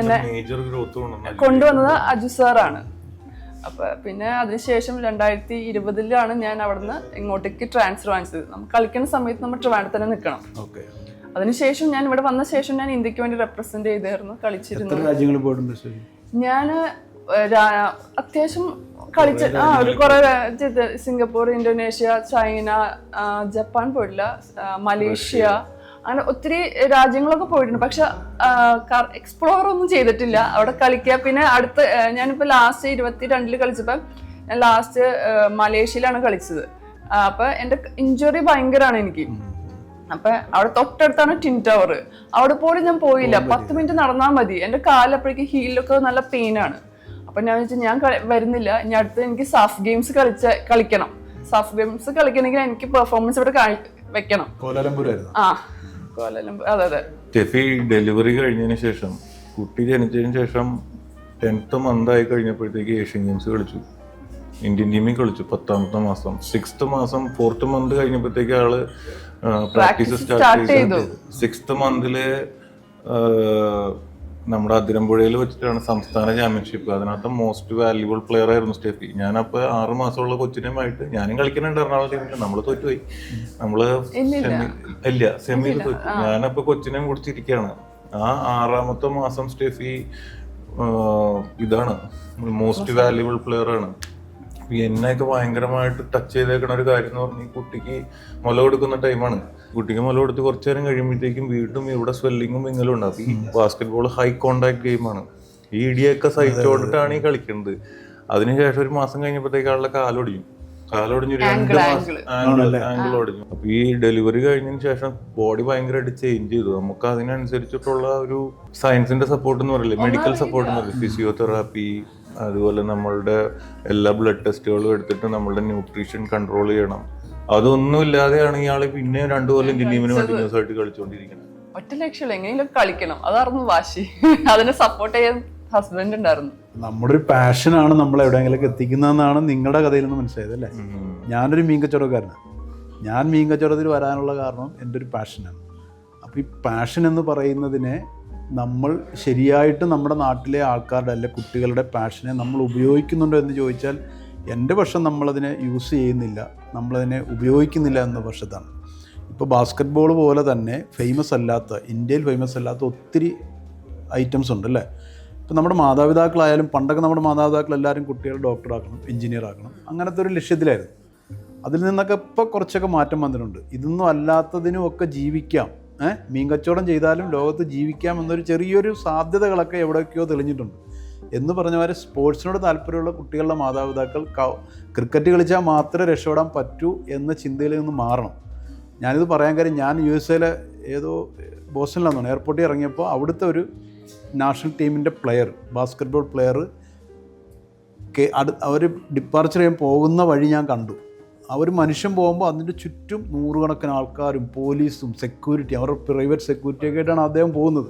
എന്നെ കൊണ്ടുവന്നത് അജു സാറാണ്. അപ്പൊ പിന്നെ അതിനുശേഷം രണ്ടായിരത്തി ഇരുപതിലാണ് ഞാൻ അവിടുന്ന് ഇങ്ങോട്ടേക്ക് ട്രാൻസ്ഫർ വാങ്ങിച്ചത്. നമുക്ക് കളിക്കുന്ന സമയത്ത് നമ്മൾ ട്രിവാൻഡ്രത്ത് തന്നെ നിൽക്കണം. ഓക്കെ. അതിനുശേഷം ഞാൻ ഇവിടെ വന്ന ശേഷം ഞാൻ ഇന്ത്യയ്ക്ക് വേണ്ടി റെപ്രസെന്റ് ചെയ്തായിരുന്നു കളിച്ചിരുന്നു. ഞാൻ അത്യാവശ്യം കളിച്ച ആ ഒരു കുറെ സിംഗപ്പൂർ ഇന്തോനേഷ്യ ചൈന ജപ്പാൻ പോയിട്ടില്ല മലേഷ്യ അങ്ങനെ ഒത്തിരി രാജ്യങ്ങളൊക്കെ പോയിട്ടുണ്ട്. പക്ഷെ എക്സ്പ്ലോർ ഒന്നും ചെയ്തിട്ടില്ല. അവിടെ കളിക്കുക പിന്നെ അടുത്ത ഞാനിപ്പോൾ ഞാനിപ്പോ ലാസ്റ്റ് ഇരുപത്തി രണ്ടിൽ കളിച്ചപ്പോൾ ഞാൻ ലാസ്റ്റ് മലേഷ്യയിലാണ് കളിച്ചത്. അപ്പം എന്റെ എന്റെ ഇഞ്ചുറി ഭയങ്കരമാണ് എനിക്ക് അപ്പൊ അവിടെ തൊട്ടടുത്താണ് ടിൻ ടവർ. അവിടെ പോലും ഞാൻ പോയില്ല. പത്ത് മിനിറ്റ് നടന്നാൽ മതി. എന്റെ കാലപ്പോഴേക്ക് ഹീലിലൊക്കെ നല്ല പെയിനാണ് അപ്പൊ ഞാൻ വെച്ചാൽ ഞാൻ വരുന്നില്ല. ഇനി അടുത്ത് എനിക്ക് സഫ് ഗെയിംസ് കളിച്ച കളിക്കണം. സഫ് ഗെയിംസ് കളിക്കണമെങ്കിൽ എനിക്ക് പെർഫോമൻസ് ഇവിടെ കാണി- വെക്കണം. ആ. കോലലംപൂർ അതെ അതെ. സ്റ്റെഫി ഡെലിവറി കഴിഞ്ഞതിന് ശേഷം കുട്ടി ജനിച്ചതിന് ശേഷം ടെൻത്ത് മന്ത് ആയി കഴിഞ്ഞപ്പോഴത്തേക്ക് ഏഷ്യൻ ഗെയിംസ് കളിച്ചു. ഇന്ത്യൻ ടീമിൽ കളിച്ചു പത്താമത്തെ മാസം. സിക്സ്ത് മാസം ഫോർത്ത് മന്ത് കഴിഞ്ഞപ്പോഴത്തേക്ക് ആൾ പ്രാക്ടീസ് സ്റ്റാർട്ട് ചെയ്തു. ചെയ്തു. സിക്സ്ത് മന്തിൽ നമ്മുടെ അതിരമ്പുഴയിൽ വെച്ചിട്ടാണ് സംസ്ഥാന ചാമ്പ്യൻഷിപ്പ് അതിനകത്ത് മോസ്റ്റ് വാല്യുബിൾ പ്ലെയർ ആയിരുന്നു സ്റ്റെഫി. ഞാനപ്പോൾ ആറ് മാസമുള്ള കൊച്ചിനുമായിട്ട് ഞാനും കളിക്കുന്നുണ്ട് എറണാകുളം ടീമിൽ നമ്മൾ തോറ്റുപോയി. നമ്മൾ സെമി ഇല്ല സെമിയിൽ തോറ്റു. ഞാനപ്പോൾ കൊച്ചിനെ കുടിച്ചിരിക്കുകയാണ് ആ ആറാമത്തെ മാസം സ്റ്റെഫി ഇതാണ്. മോസ്റ്റ് വാല്യുബിൾ പ്ലെയർ ആണ്. എന്നെയൊക്കെ ഭയങ്കരമായിട്ട് ടച്ച് ചെയ്തേക്കണ ഒരു കാര്യം എന്ന് പറഞ്ഞാൽ ഈ കുട്ടിക്ക് മുല കൊടുക്കുന്ന ടൈമാണ് കുട്ടിക്ക് മുല കൊടുത്ത് കുറച്ചു നേരം കഴിയുമ്പോഴത്തേക്കും വീണ്ടും ഇവിടെ സ്വെല്ലിങ്ങും വിങ്ങലും ഉണ്ട്. അപ്പൊ ഈ ബാസ്കറ്റ് ബോൾ ഹൈ കോണ്ടാക്ട് ഗെയിമാണ് ഈ ഇടിയൊക്കെ സഹിച്ചുകൊണ്ടിട്ടാണ് ഈ കളിക്കുന്നത് അതിനുശേഷം ഒരു മാസം കഴിഞ്ഞപ്പോഴത്തേക്ക് ആളുടെ കാലൊടിയും കാലൊടിഞ്ഞു ഒരു രണ്ട് മാസം ആംഗിൾ ഒടിഞ്ഞു. അപ്പൊ ഈ ഡെലിവറി കഴിഞ്ഞതിന് ശേഷം ബോഡി ഭയങ്കരമായിട്ട് ചേഞ്ച് ചെയ്തു. നമുക്ക് അതിനനുസരിച്ചിട്ടുള്ള ഒരു സയൻസിന്റെ സപ്പോർട്ട് എന്ന് പറയില്ലേ? മെഡിക്കൽ സപ്പോർട്ട് എന്ന് പറയില്ലേ? ഫിസിയോതെറാപ്പി അതുപോലെ നമ്മളുടെ എല്ലാ ബ്ലഡ് ടെസ്റ്റുകളും എടുത്തിട്ട് നമ്മളുടെ ന്യൂട്രീഷൻ കൺട്രോൾ ചെയ്യണം. അതൊന്നും ഇല്ലാതെയാണ് ഇയാൾ പിന്നെ രണ്ടു കൊല്ലം ഇന്ത്യൻ ടീമിന് കണ്ടിന്യൂസ് ആയിട്ട് കളിച്ചുകൊണ്ടിരിക്കുന്നത് ഒറ്റ ലക്ഷ്യം എങ്ങനെയും കളിക്കണം. അതായിരുന്നു വാശി. അതിനെ സപ്പോർട്ട് ചെയ്യാൻ ഹസ്ബൻഡ് ഉണ്ടായിരുന്നു. നമ്മുടെ ഒരു പാഷനാണ് നമ്മൾ എവിടെയെങ്കിലും എത്തിക്കുന്നതെന്നാണ് നിങ്ങളുടെ കഥയിൽ നിന്ന് മനസ്സിലായത് അല്ലേ? ഞാനൊരു മീൻ കച്ചവടക്കാരനാണ് ഞാൻ മീൻ കച്ചവടത്തിൽ വരാനുള്ള കാരണം എന്റെ ഒരു പാഷനാണ് അപ്പോൾ ഈ പാഷൻ എന്ന് പറയുന്നതിനെ നമ്മൾ ശരിയായിട്ട് നമ്മുടെ നാട്ടിലെ ആൾക്കാരുടെ അല്ലെ കുട്ടികളുടെ പാഷനെ നമ്മൾ ഉപയോഗിക്കുന്നുണ്ടോ എന്ന് ചോദിച്ചാൽ എന്റെ പക്ഷം നമ്മളതിനെ യൂസ് ചെയ്യുന്നില്ല. നമ്മളതിനെ ഉപയോഗിക്കുന്നില്ല എന്ന പക്ഷത്താണ്. ഇപ്പോൾ ബാസ്ക്കറ്റ് ബോൾ പോലെ തന്നെ ഫേമസ് അല്ലാത്ത ഇന്ത്യയിൽ ഫേമസ് അല്ലാത്ത ഒത്തിരി ഐറ്റംസ് ഉണ്ട് അല്ലേ? ഇപ്പം നമ്മുടെ മാതാപിതാക്കളായാലും പണ്ടൊക്കെ നമ്മുടെ മാതാപിതാക്കൾ എല്ലാവരും കുട്ടികളെ ഡോക്ടറാക്കണം എഞ്ചിനീയർ ആക്കണം. അങ്ങനത്തെ ഒരു ലക്ഷ്യത്തിലായിരുന്നു. അതിൽ നിന്നൊക്കെ ഇപ്പോൾ കുറച്ചൊക്കെ മാറ്റം വന്നിട്ടുണ്ട്. ഇതൊന്നും അല്ലാത്തതിനും ഒക്കെ ജീവിക്കാം. മീൻ കച്ചവടം ചെയ്താലും ലോകത്ത് ജീവിക്കാം എന്നൊരു ചെറിയൊരു സാധ്യതകളൊക്കെ എവിടെയൊക്കെയോ തെളിഞ്ഞിട്ടുണ്ട്. എന്ന് പറഞ്ഞ പോലെ സ്പോർട്സിനോട് താല്പര്യമുള്ള കുട്ടികളുടെ മാതാപിതാക്കൾ ക്രിക്കറ്റ് കളിച്ചാൽ മാത്രമേ രക്ഷപ്പെടാൻ പറ്റൂ എന്ന ചിന്തയിൽ നിന്ന് മാറണം. ഞാനിത് പറയാൻ കാര്യം ഞാൻ യു എസ് എയിലെ ഏതോ ബോസ്റ്റണിലാണെന്നാണ് എയർപോർട്ടിൽ ഇറങ്ങിയപ്പോൾ അവിടുത്തെ ഒരു നാഷണൽ ടീമിന്റെ പ്ലെയർ ബാസ്ക്കറ്റ് ബോൾ പ്ലെയർ അവർ ഡിപ്പാർച്ചർ ചെയ്യാൻ പോകുന്ന വഴി ഞാൻ കണ്ടു. അവർ മനുഷ്യൻ പോകുമ്പോൾ അതിന്റെ ചുറ്റും നൂറുകണക്കിന് ആൾക്കാരും പോലീസും സെക്യൂരിറ്റി അവരുടെ പ്രൈവറ്റ് സെക്യൂരിറ്റി ഒക്കെ ആയിട്ടാണ് അദ്ദേഹം പോകുന്നത്.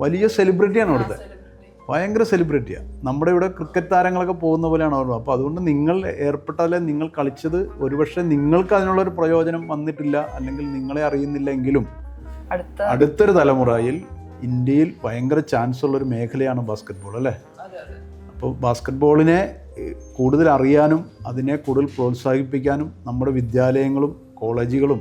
വലിയ സെലിബ്രിറ്റിയാണ് അവിടുത്തെ. ഭയങ്കര സെലിബ്രിറ്റിയാണ് നമ്മുടെ ഇവിടെ ക്രിക്കറ്റ് താരങ്ങളൊക്കെ പോകുന്ന പോലെയാണ് അവർ. അപ്പോൾ അതുകൊണ്ട് നിങ്ങൾ ഏർപ്പെട്ടാലേ നിങ്ങൾ കളിച്ചത് ഒരുപക്ഷെ നിങ്ങൾക്ക് അതിനുള്ളൊരു പ്രയോജനം വന്നിട്ടില്ല അല്ലെങ്കിൽ നിങ്ങളെ അറിയുന്നില്ലെങ്കിലും അടുത്ത അടുത്തൊരു തലമുറയിൽ ഇന്ത്യയിൽ ഭയങ്കര ചാൻസ് ഉള്ള ഒരു മേഖലയാണ് ബാസ്ക്കറ്റ് ബോൾ അല്ലേ അപ്പോൾ ബാസ്ക്കറ്റ് ബോളിനെ ഏഹ്, കൂടുതൽ അറിയാനും അതിനെ കൂടുതൽ പ്രോത്സാഹിപ്പിക്കാനും നമ്മുടെ വിദ്യാലയങ്ങളും കോളേജുകളും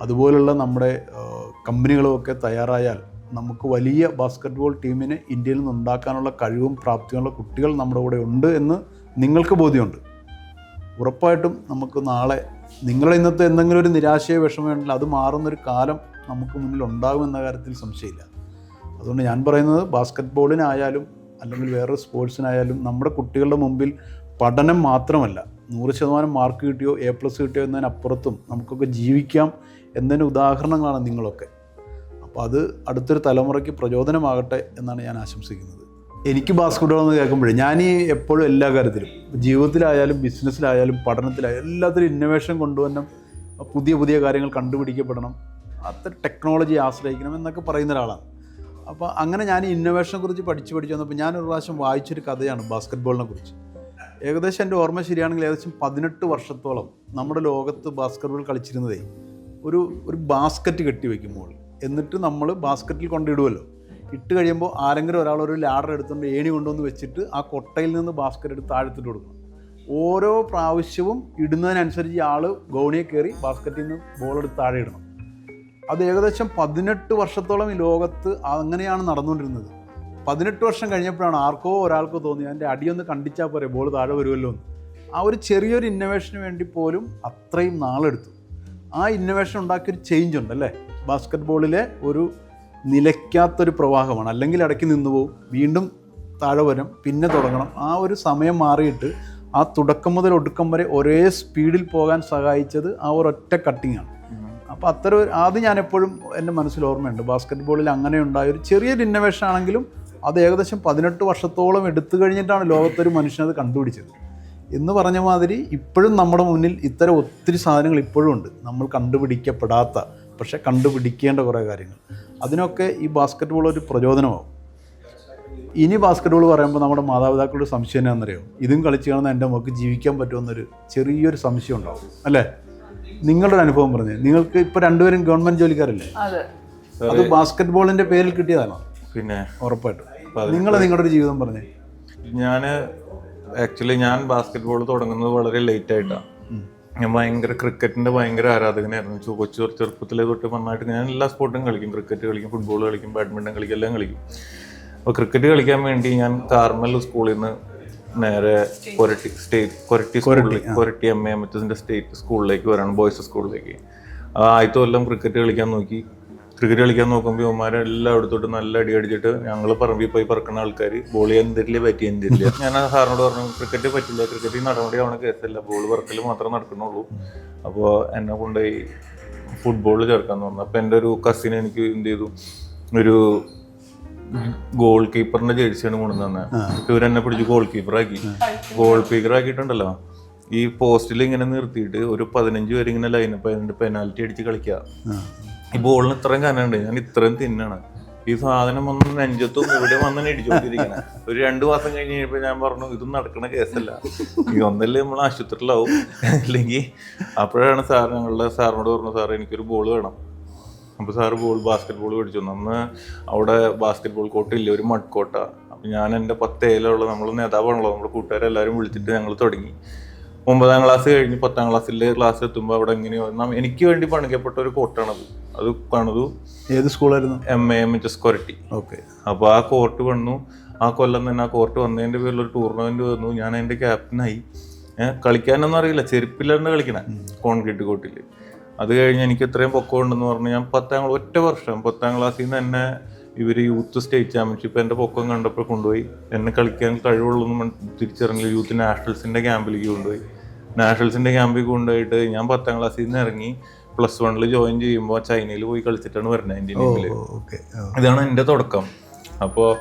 അതുപോലുള്ള നമ്മുടെ ഏഹ്, കമ്പനികളും ഒക്കെ തയ്യാറായാൽ നമുക്ക് വലിയ ബാസ്ക്കറ്റ് ബോൾ ടീമിനെ ഇന്ത്യയിൽ നിന്ന് ഉണ്ടാക്കാനുള്ള കഴിവും പ്രാപ്തിയുള്ള കുട്ടികൾ നമ്മുടെ കൂടെ ഉണ്ട് എന്ന് നിങ്ങൾക്ക് ബോധ്യമുണ്ട്. ഉറപ്പായിട്ടും നമുക്ക് നാളെ നിങ്ങളുടെ ഇന്നത്തെ എന്തെങ്കിലും ഒരു നിരാശയോ വിഷമമുണ്ടെങ്കിൽ അത് മാറുന്നൊരു കാലം നമുക്ക് മുന്നിൽ ഉണ്ടാകുമെന്ന കാര്യത്തിൽ സംശയമില്ല. അതുകൊണ്ട് ഞാൻ പറയുന്നത് ബാസ്ക്കറ്റ് ബോളിനായാലും അല്ലെങ്കിൽ വേറൊരു സ്പോർട്സിനായാലും നമ്മുടെ കുട്ടികളുടെ മുമ്പിൽ പഠനം മാത്രമല്ല. നൂറ് ശതമാനം മാർക്ക് കിട്ടിയോ എ പ്ലസ് കിട്ടിയോ എന്നതിനപ്പുറത്തും നമുക്കൊക്കെ ജീവിക്കാം എന്നതിന് ഉദാഹരണങ്ങളാണ് നിങ്ങളൊക്കെ. അപ്പോൾ അത് അടുത്തൊരു തലമുറയ്ക്ക് പ്രചോദനമാകട്ടെ എന്നാണ് ഞാൻ ആശംസിക്കുന്നത്. എനിക്ക് ബാസ്കറ്റ്ബോൾ എന്ന് കേൾക്കുമ്പോഴേ ഞാൻ ഈ എപ്പോഴും എല്ലാ കാര്യത്തിലും ജീവിതത്തിലായാലും ബിസിനസ്സിലായാലും പഠനത്തിലായാലും എല്ലാത്തിലും ഇന്നോവേഷൻ കൊണ്ടുവരണം പുതിയ പുതിയ കാര്യങ്ങൾ കണ്ടുപിടിക്കപ്പെടണം അത്ര ടെക്നോളജി ആശ്രയിക്കണം എന്നൊക്കെ പറയുന്ന ഒരാളാണ്. അപ്പോൾ അങ്ങനെ ഞാൻ ഇന്നോവേഷനെ കുറിച്ച് പഠിച്ച് പഠിച്ചു വന്നപ്പോൾ ഞാൻ ഒരു പ്രാവശ്യം വായിച്ചൊരു കഥയാണ് ബാസ്ക്കറ്റ് ബോളിനെ കുറിച്ച്. ഏകദേശം എന്റെ ഓർമ്മ ശരിയാണെങ്കിൽ ഏകദേശം പതിനെട്ട് വർഷത്തോളം നമ്മുടെ ലോകത്ത് ബാസ്ക്കറ്റ് ബോൾ കളിച്ചിരുന്നതേ ഒരു ഒരു ബാസ്ക്കറ്റ് കെട്ടി മുകളിൽ എന്നിട്ട് നമ്മൾ ബാസ്ക്കറ്റിൽ കൊണ്ടിടുമല്ലോ ഇട്ട് കഴിയുമ്പോൾ ആരെങ്കിലും ഒരാൾ ഒരു ലാഡർ എടുത്തുകൊണ്ട് ഏണി കൊണ്ടുവന്ന് വെച്ചിട്ട് ആ കൊട്ടയിൽ നിന്ന് ബാസ്ക്കറ്റ് എടുത്ത് താഴത്തിട്ട് കൊടുക്കണം. ഓരോ പ്രാവശ്യവും ഇടുന്നതിനനുസരിച്ച് ആൾ ഗോണിയെ കയറി ബാസ്ക്കറ്റിൽ നിന്ന് ബോൾ എടുത്ത് താഴെ ഇടണം. അത് ഏകദേശം പതിനെട്ട് വർഷത്തോളം ഈ ലോകത്ത് അങ്ങനെയാണ് നടന്നുകൊണ്ടിരുന്നത്. പതിനെട്ട് വർഷം കഴിഞ്ഞപ്പോഴാണ് ആർക്കോ ഒരാൾക്കോ തോന്നി എന്റെ അടിയൊന്ന് കണ്ടിച്ചാൽ പോരെ ബോൾ താഴെ വരുമല്ലോ എന്ന്. ആ ഒരു ചെറിയൊരു ഇന്നോവേഷന് വേണ്ടി പോലും അത്രയും നാളെടുത്തു. ആ ഇന്നോവേഷൻ ഉണ്ടാക്കിയൊരു ചേഞ്ച് ഉണ്ട് അല്ലേ? ബാസ്ക്കറ്റ് ബോളിലെ ഒരു നിലയ്ക്കാത്തൊരു പ്രവാഹമാണ്. അല്ലെങ്കിൽ ഇടയ്ക്ക് നിന്ന് പോകും വീണ്ടും താഴെ വരും പിന്നെ തുടങ്ങണം. ആ ഒരു സമയം മാറിയിട്ട് ആ തുടക്കം മുതൽ ഒടുക്കം വരെ ഒരേ സ്പീഡിൽ പോകാൻ സഹായിച്ചത് ആ ഒരൊറ്റ കട്ടിങ്ങാണ് അപ്പോൾ അത്തരം ഒരു അത് ഞാനെപ്പോഴും എന്റെ മനസ്സിൽ ഓർമ്മയുണ്ട്. ബാസ്ക്കറ്റ് ബോളിൽ അങ്ങനെ ഉണ്ടായ ഒരു ചെറിയൊരു ഇന്നോവേഷൻ ആണെങ്കിലും അത് ഏകദേശം പതിനെട്ട് വർഷത്തോളം എടുത്തു കഴിഞ്ഞിട്ടാണ് ലോകത്തൊരു മനുഷ്യനത് കണ്ടുപിടിച്ചത്. എന്ന് പറഞ്ഞ മാതിരി ഇപ്പോഴും നമ്മുടെ മുന്നിൽ ഇത്തരം ഒത്തിരി സാധനങ്ങൾ ഇപ്പോഴും ഉണ്ട്. നമ്മൾ കണ്ടുപിടിക്കപ്പെടാത്ത പക്ഷെ കണ്ടുപിടിക്കേണ്ട കുറേ കാര്യങ്ങൾ. അതിനൊക്കെ ഈ ബാസ്ക്കറ്റ് ബോൾ ഒരു പ്രചോദനമാവും. ഇനി ബാസ്ക്കറ്റ് ബോൾ പറയുമ്പോൾ നമ്മുടെ മാതാപിതാക്കളുടെ സംശയം എന്നാണെന്നറിയോ ഇതും കളിച്ച് കാണുന്ന എന്റെ മോക്ക് ജീവിക്കാൻ പറ്റുമെന്നൊരു ചെറിയൊരു സംശയം ഉണ്ടാവും. അല്ലേ? നിങ്ങളുടെ ഒരു അനുഭവം പറഞ്ഞു. നിങ്ങൾക്ക് ഇപ്പൊ രണ്ടുപേരും ഗവൺമെന്റ് ജോലിക്കാരല്ലേ? അതെ. അത് ബാസ്കറ്റ് ബോളിന്റെ പേരിൽ കിട്ടിയതാണോ? പിന്നെ. ഉറപ്പായിട്ടും. നിങ്ങൾ നിങ്ങളുടെ ഒരു ജീവിതം പറഞ്ഞു. ഞാൻ ആക്ച്വലി ഞാൻ ബാസ്കറ്റ് ബോൾ തുടങ്ങുന്നത് വളരെ ലേറ്റ് ആയിട്ടാണ് ഞാൻ ഭയങ്കര ക്രിക്കറ്റിന്റെ ഭയങ്കര ആരാധകനായിരുന്നു. ചോ കൊച്ചു ചെറുപ്പത്തിലെ തൊട്ട് നന്നായിട്ട് ഞാൻ എല്ലാ സ്പോർട്ടും കളിക്കും. ക്രിക്കറ്റ് കളിക്കും ഫുട്ബോൾ കളിക്കും ബാഡ്മിന്റൺ കളിക്കും എല്ലാം കളിക്കും. അപ്പോൾ ക്രിക്കറ്റ് കളിക്കാൻ വേണ്ടി ഞാൻ കാർമൽ സ്കൂളിൽ നിന്ന് നേരെ കൊരട്ടി സ്റ്റേറ്റ് കൊരട്ടി സ്കൂളിൽ Koratty M A M H എസിന്റെ സ്റ്റേറ്റ് സ്കൂളിലേക്ക് വരാണ് ബോയ്സ് സ്കൂളിലേക്ക് ആദ്യത്തെ കൊല്ലം ക്രിക്കറ്റ് കളിക്കാൻ നോക്കി. ക്രിക്കറ്റ് കളിക്കാൻ നോക്കുമ്പോൾ ഇവന്മാരെ എല്ലാം എടുത്തോട്ട് നല്ല അടി അടിച്ചിട്ട് ഞങ്ങൾ പറമ്പിൽ പോയി പറക്കുന്ന ആൾക്കാർ ബോൾ ചെയ്യാൻ തരില്ല ബാറ്റ് ചെയ്യാൻ തരില്ല ഞാൻ ആ സാറിനോട് പറഞ്ഞു ക്രിക്കറ്റ് പറ്റില്ല ക്രിക്കറ്റ് നടപടി ആവണ കേസല്ല ബോൾ പറക്കൽ മാത്രമേ നടക്കുന്നുള്ളൂ. അപ്പോൾ എന്നെ കൊണ്ടുപോയി ഫുട്ബോൾ ചേർക്കാൻ പറഞ്ഞു അപ്പോൾ എന്റെ ഒരു കസിൻ എനിക്ക് എന്ത് ചെയ്തു ഒരു ഗോൾ കീപ്പറിന്റെ ജേഴ്സിയാണ് കൊണ്ടുവന്നെ ഇവരെന്നെ പിടിച്ച് ഗോൾ കീപ്പറാക്കി ഗോൾ കീപ്പർ ആക്കിയിട്ടുണ്ടല്ലോ. ഈ പോസ്റ്റിൽ ഇങ്ങനെ നിർത്തിയിട്ട് ഒരു പതിനഞ്ച് പേര് ഇങ്ങനെ ലൈനപ്പ് ആയതുകൊണ്ട് പെനാൽറ്റി അടിച്ച് കളിക്കുക ഈ ബോളിന് ഇത്രയും കനുണ്ട് ഞാൻ ഇത്രയും തിന്നാണ്. ഈ സാധനം വന്ന് നെഞ്ചത്തും ഇവിടെ വന്ന് ഇടിച്ചോണ്ടിരിക്കണ. ഒരു രണ്ടു മാസം കഴിഞ്ഞ് കഴിഞ്ഞപ്പോ ഞാൻ പറഞ്ഞു ഇത് നടക്കണ കേസല്ല. ഈ ഒന്നല്ലേ നമ്മൾ ആശുപത്രിയിലാവും. അല്ലെങ്കിൽ അപ്പോഴാണ് സാർ ഞങ്ങളുടെ സാറിനോട് പറഞ്ഞു സാർ എനിക്കൊരു ബോൾ വേണം. അപ്പോൾ സാറ് ബോൾ ബാസ്കറ്റ് ബോൾ മേടിച്ചു. അന്ന് അവിടെ ബാസ്കറ്റ് ബോൾ കോർട്ട് ഇല്ല ഒരു മഡ്കോട്ട. അപ്പം ഞാൻ എന്റെ പത്ത് ഏലുള്ള നമ്മൾ നേതാവാണല്ലോ നമ്മുടെ കൂട്ടുകാരെല്ലാവരും വിളിച്ചിട്ട് ഞങ്ങൾ തുടങ്ങി. ഒമ്പതാം ക്ലാസ് കഴിഞ്ഞ് പത്താം ക്ലാസ്സിലെ ക്ലാസ് എത്തുമ്പോൾ അവിടെ എങ്ങനെയോ എനിക്ക് വേണ്ടി പണിക്കപ്പെട്ട ഒരു കോട്ടാണത്. അത് പണിതു ഏത് സ്കൂളായിരുന്നു? M A M H S Koratty. Okay. അപ്പോൾ ആ കോർട്ട് വന്നു. ആ കൊല്ലം തന്നെ ആ കോർട്ട് വന്നതിന്റെ പേരിൽ ഒരു ടൂർണമെന്റ് വന്നു. ഞാൻ അതിന്റെ ക്യാപ്റ്റനായി കളിക്കാനൊന്നും അറിയില്ല. ചെരുപ്പില്ലാണ്ട് കളിക്കണേ. കോൺക്രീറ്റ് കോർട്ടിൽ അത് കഴിഞ്ഞ് എനിക്ക് ഇത്രയും പൊക്കം ഉണ്ടെന്ന് പറഞ്ഞ് ഞാൻ പത്താം ക്ലാസ് ഒറ്റ വർഷം പത്താം ക്ലാസ്സിൽ നിന്ന് തന്നെ ഇവർ യൂത്ത് സ്റ്റേറ്റ് ചാമ്പ്യൻഷിപ്പ് എന്റെ പൊക്കം കണ്ടപ്പോൾ കൊണ്ടുപോയി. എന്നെ കളിക്കാൻ കഴിവുള്ളൊന്നും തിരിച്ചിറങ്ങി തിരിച്ചറിഞ്ഞില്ല. യൂത്ത് നാഷണൽസിന്റെ ക്യാമ്പിലേക്ക് കൊണ്ടുപോയി. നാഷണൽസിന്റെ ക്യാമ്പിൽ കൊണ്ടുപോയിട്ട് ഞാൻ പത്താം ക്ലാസ്സിൽ നിന്ന് ഇറങ്ങി പ്ലസ് വണ്ണിൽ ജോയിൻ ചെയ്യുമ്പോൾ ചൈനയിൽ പോയി കളിച്ചിട്ടാണ് വരുന്നത് ഇന്ത്യൻ ടീമിൽ ഓക്കെ. ഇതാണ് എന്റെ തുടക്കം. അപ്പോൾ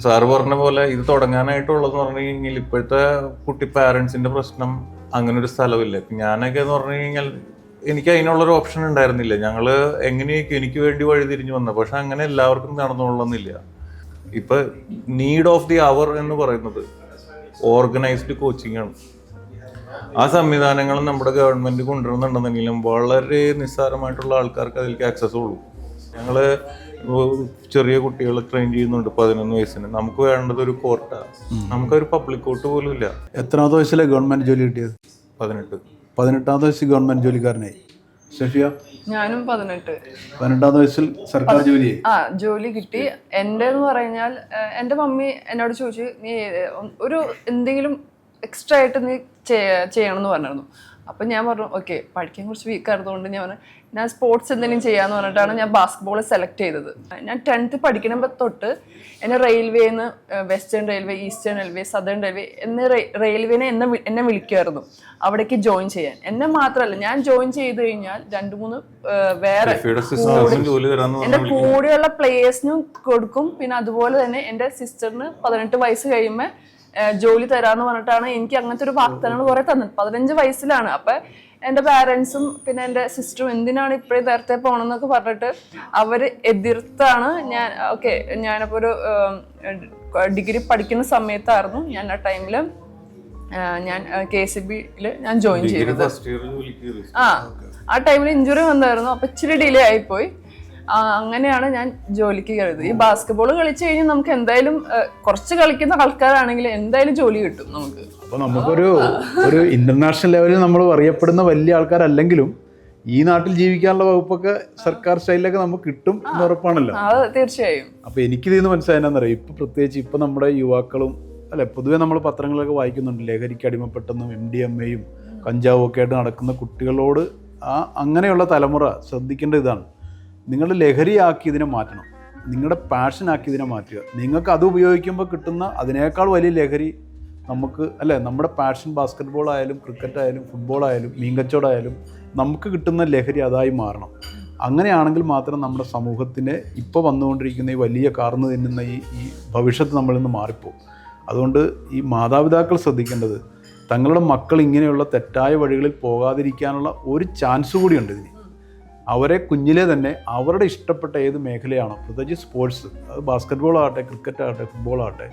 സാറ് പറഞ്ഞ പോലെ ഇത് തുടങ്ങാനായിട്ടുള്ളതെന്ന് പറഞ്ഞു കഴിഞ്ഞാൽ ഇപ്പോഴത്തെ കുട്ടി പാരൻസിന്റെ പ്രശ്നം അങ്ങനെ ഒരു സ്ഥലമില്ല ഞാനൊക്കെ എന്ന് പറഞ്ഞു കഴിഞ്ഞാൽ എനിക്ക് അതിനുള്ളൊരു ഓപ്ഷൻ ഉണ്ടായിരുന്നില്ല. ഞങ്ങൾ എങ്ങനെയൊക്കെ എനിക്ക് വേണ്ടി വഴി തിരിഞ്ഞു വന്നത് പക്ഷെ അങ്ങനെ എല്ലാവർക്കും നടന്നുകൊള്ളുന്നില്ല. ഇപ്പൊ നീഡ് ഓഫ് ദി അവർ എന്ന് പറയുന്നത് ഓർഗനൈസ്ഡ് കോച്ചിങ് ആണ്. ആ സംവിധാനങ്ങൾ നമ്മുടെ ഗവൺമെന്റ് കൊണ്ടുവരുന്നുണ്ടെന്നെങ്കിലും വളരെ നിസ്സാരമായിട്ടുള്ള ആൾക്കാർക്ക് അതിലേക്ക് ആക്സസ് ഉള്ളൂ. ഞങ്ങൾ ചെറിയ കുട്ടികളെ ട്രെയിൻ ചെയ്യുന്നുണ്ട് പതിനൊന്ന് വയസ്സിന്. നമുക്ക് വേണ്ടത് ഒരു കോർട്ടാണ് നമുക്കൊരു പബ്ലിക് കോർട്ട് പോലും ഇല്ല. എത്രാമത്തെ വയസ്സിലെ ഗവൺമെന്റ് ജോലി കിട്ടിയത്? പതിനെട്ട്. പതിനെട്ടാമത്തെ വയസ്സിൽ ഗവൺമെന്റ് ജോലിക്കാരനായി. ഷെഫിയ? ഞാനും പതിനെട്ട്. പതിനെട്ടാമത്തെ വയസ്സിൽ സർക്കാർ ജോലി ആ ജോലി കിട്ടി. എന്റെ എന്ന് പറഞ്ഞാൽ എന്റെ മമ്മി എന്നോട് ചോദിച്ചു നീ ഒരു എന്തെങ്കിലും എക്സ്ട്രാ ആയിട്ട് നീ ചെയ്യ- ചെയ്യണം എന്ന് പറഞ്ഞിരുന്നു. അപ്പം ഞാൻ പറഞ്ഞു ഓക്കെ പഠിക്കാൻ കുറച്ച് വീക്ക് ആയിരുന്നതുകൊണ്ട് ഞാൻ പറഞ്ഞു ഞാൻ സ്പോർട്സ് എന്തെങ്കിലും ചെയ്യാന്ന് പറഞ്ഞിട്ടാണ് ഞാൻ ബാസ്കറ്റ്ബോൾ സെലക്ട് ചെയ്തത്. ഞാൻ ടെൻത്ത് പഠിക്കുമ്പോൾ തൊട്ട് എന്നെ റെയിൽവേന്ന് western railway eastern railway southern railway എന്ന റെയിൽവേനെ എന്നെ എന്നെ വിളിക്കുമായിരുന്നു അവിടേക്ക് ജോയിൻ ചെയ്യാൻ. എന്നെ മാത്രമല്ല ഞാൻ ജോയിൻ ചെയ്ത് കഴിഞ്ഞാൽ രണ്ട് മൂന്ന് വേറെ എന്റെ കൂടെയുള്ള പ്ലേയേഴ്സിനും കൊടുക്കും. പിന്നെ അതുപോലെ തന്നെ എന്റെ സിസ്റ്ററിന് പതിനെട്ട് വയസ്സ് കഴിയുമ്പോൾ ജോലി തരാന്ന് പറഞ്ഞിട്ടാണ് എനിക്ക് അങ്ങനത്തെ ഒരു വാഗ്ദാനങ്ങൾ കുറെ തന്നത്. പതിനഞ്ച് വയസ്സിലാണ്. അപ്പൊ എന്റെ പാരന്റ്സും പിന്നെ എന്റെ സിസ്റ്ററും എന്തിനാണ് ഇപ്പോഴേ നേരത്തെ പോണെന്നൊക്കെ പറഞ്ഞിട്ട് അവർ എതിർത്താണ് ഞാൻ ഓക്കെ ഞാനപ്പോ ഒരു ഡിഗ്രി പഠിക്കുന്ന സമയത്തായിരുന്നു ഞാൻ ആ ടൈമിൽ ഞാൻ കെ സി ബിയിൽ ഞാൻ ജോയിൻ ചെയ്തത്. ആ ആ ടൈമിൽ ഇഞ്ചുറി വന്നായിരുന്നു. അപ്പൊ ഇച്ചിരി ഡിലേ ആയിപ്പോയി. അങ്ങനെയാണ് ഞാൻ ജോലിക്ക് കയറിയത്. ഈ ബാസ്കറ്റ്ബോൾ കളിച്ചു കഴിഞ്ഞാൽ നമുക്ക് എന്തായാലും കുറച്ച് കളിക്കുന്ന ആൾക്കാരാണെങ്കിൽ എന്തായാലും ജോലി കിട്ടും നമുക്ക്. അപ്പോൾ നമുക്കൊരു ഒരു ഇന്റർനാഷണൽ ലെവലിൽ നമ്മൾ അറിയപ്പെടുന്ന വലിയ ആൾക്കാരല്ലെങ്കിലും ഈ നാട്ടിൽ ജീവിക്കാനുള്ള വകുപ്പൊക്കെ സർക്കാർ സ്റ്റൈലിലൊക്കെ നമുക്ക് കിട്ടും എന്ന് ഉറപ്പാണല്ലോ. തീർച്ചയായും. അപ്പോൾ എനിക്കിതിൽ നിന്ന് മനസ്സിലായെന്നറിയാം ഇപ്പം പ്രത്യേകിച്ച് ഇപ്പൊ നമ്മുടെ യുവാക്കളും അല്ലെ പൊതുവെ നമ്മൾ പത്രങ്ങളൊക്കെ വായിക്കുന്നുണ്ട്. ലഹരിക്ക് അടിമപ്പെട്ടെന്നും എം ഡി എം എയും കഞ്ചാവും ഒക്കെ ആയിട്ട് നടക്കുന്ന കുട്ടികളോട് ആ അങ്ങനെയുള്ള തലമുറ ശ്രദ്ധിക്കേണ്ട ഇതാണ്. നിങ്ങൾ ലഹരിയാക്കി ഇതിനെ മാറ്റണം. നിങ്ങളുടെ പാഷനാക്കി ഇതിനെ മാറ്റുക. നിങ്ങൾക്ക് അത് ഉപയോഗിക്കുമ്പോൾ കിട്ടുന്ന അതിനേക്കാൾ വലിയ ലഹരി നമുക്ക് അല്ലേ? നമ്മുടെ പാഷൻ ബാസ്ക്കറ്റ് ബോൾ ആയാലും ക്രിക്കറ്റ് ആയാലും ഫുട്ബോൾ ആയാലും മീങ്കച്ചോടായാലും നമുക്ക് കിട്ടുന്ന ലഹരി അതായി മാറണം. അങ്ങനെയാണെങ്കിൽ മാത്രം നമ്മുടെ സമൂഹത്തിന് ഇപ്പോൾ വന്നുകൊണ്ടിരിക്കുന്ന ഈ വലിയ കാർന്നു തിന്നുന്ന ഈ ഈ ഭവിഷ്യത്ത് നമ്മളിൽ നിന്ന് മാറിപ്പോകും അതുകൊണ്ട് ഈ മാതാപിതാക്കൾ ശ്രദ്ധിക്കേണ്ടത് തങ്ങളുടെ മക്കൾ ഇങ്ങനെയുള്ള തെറ്റായ വഴികളിൽ പോകാതിരിക്കാനുള്ള ഒരു ചാൻസ് കൂടിയുണ്ട് ഇതിന്. അവരെ കുഞ്ഞിലെ തന്നെ അവരുടെ ഇഷ്ടപ്പെട്ട ഏത് മേഖലയാണോ പ്രത്യേകിച്ച് സ്പോർട്സ് അത് ബാസ്ക്കറ്റ് ബോൾ ആകട്ടെ ക്രിക്കറ്റ് ആകട്ടെ ഫുട്ബോൾ ആകട്ടെ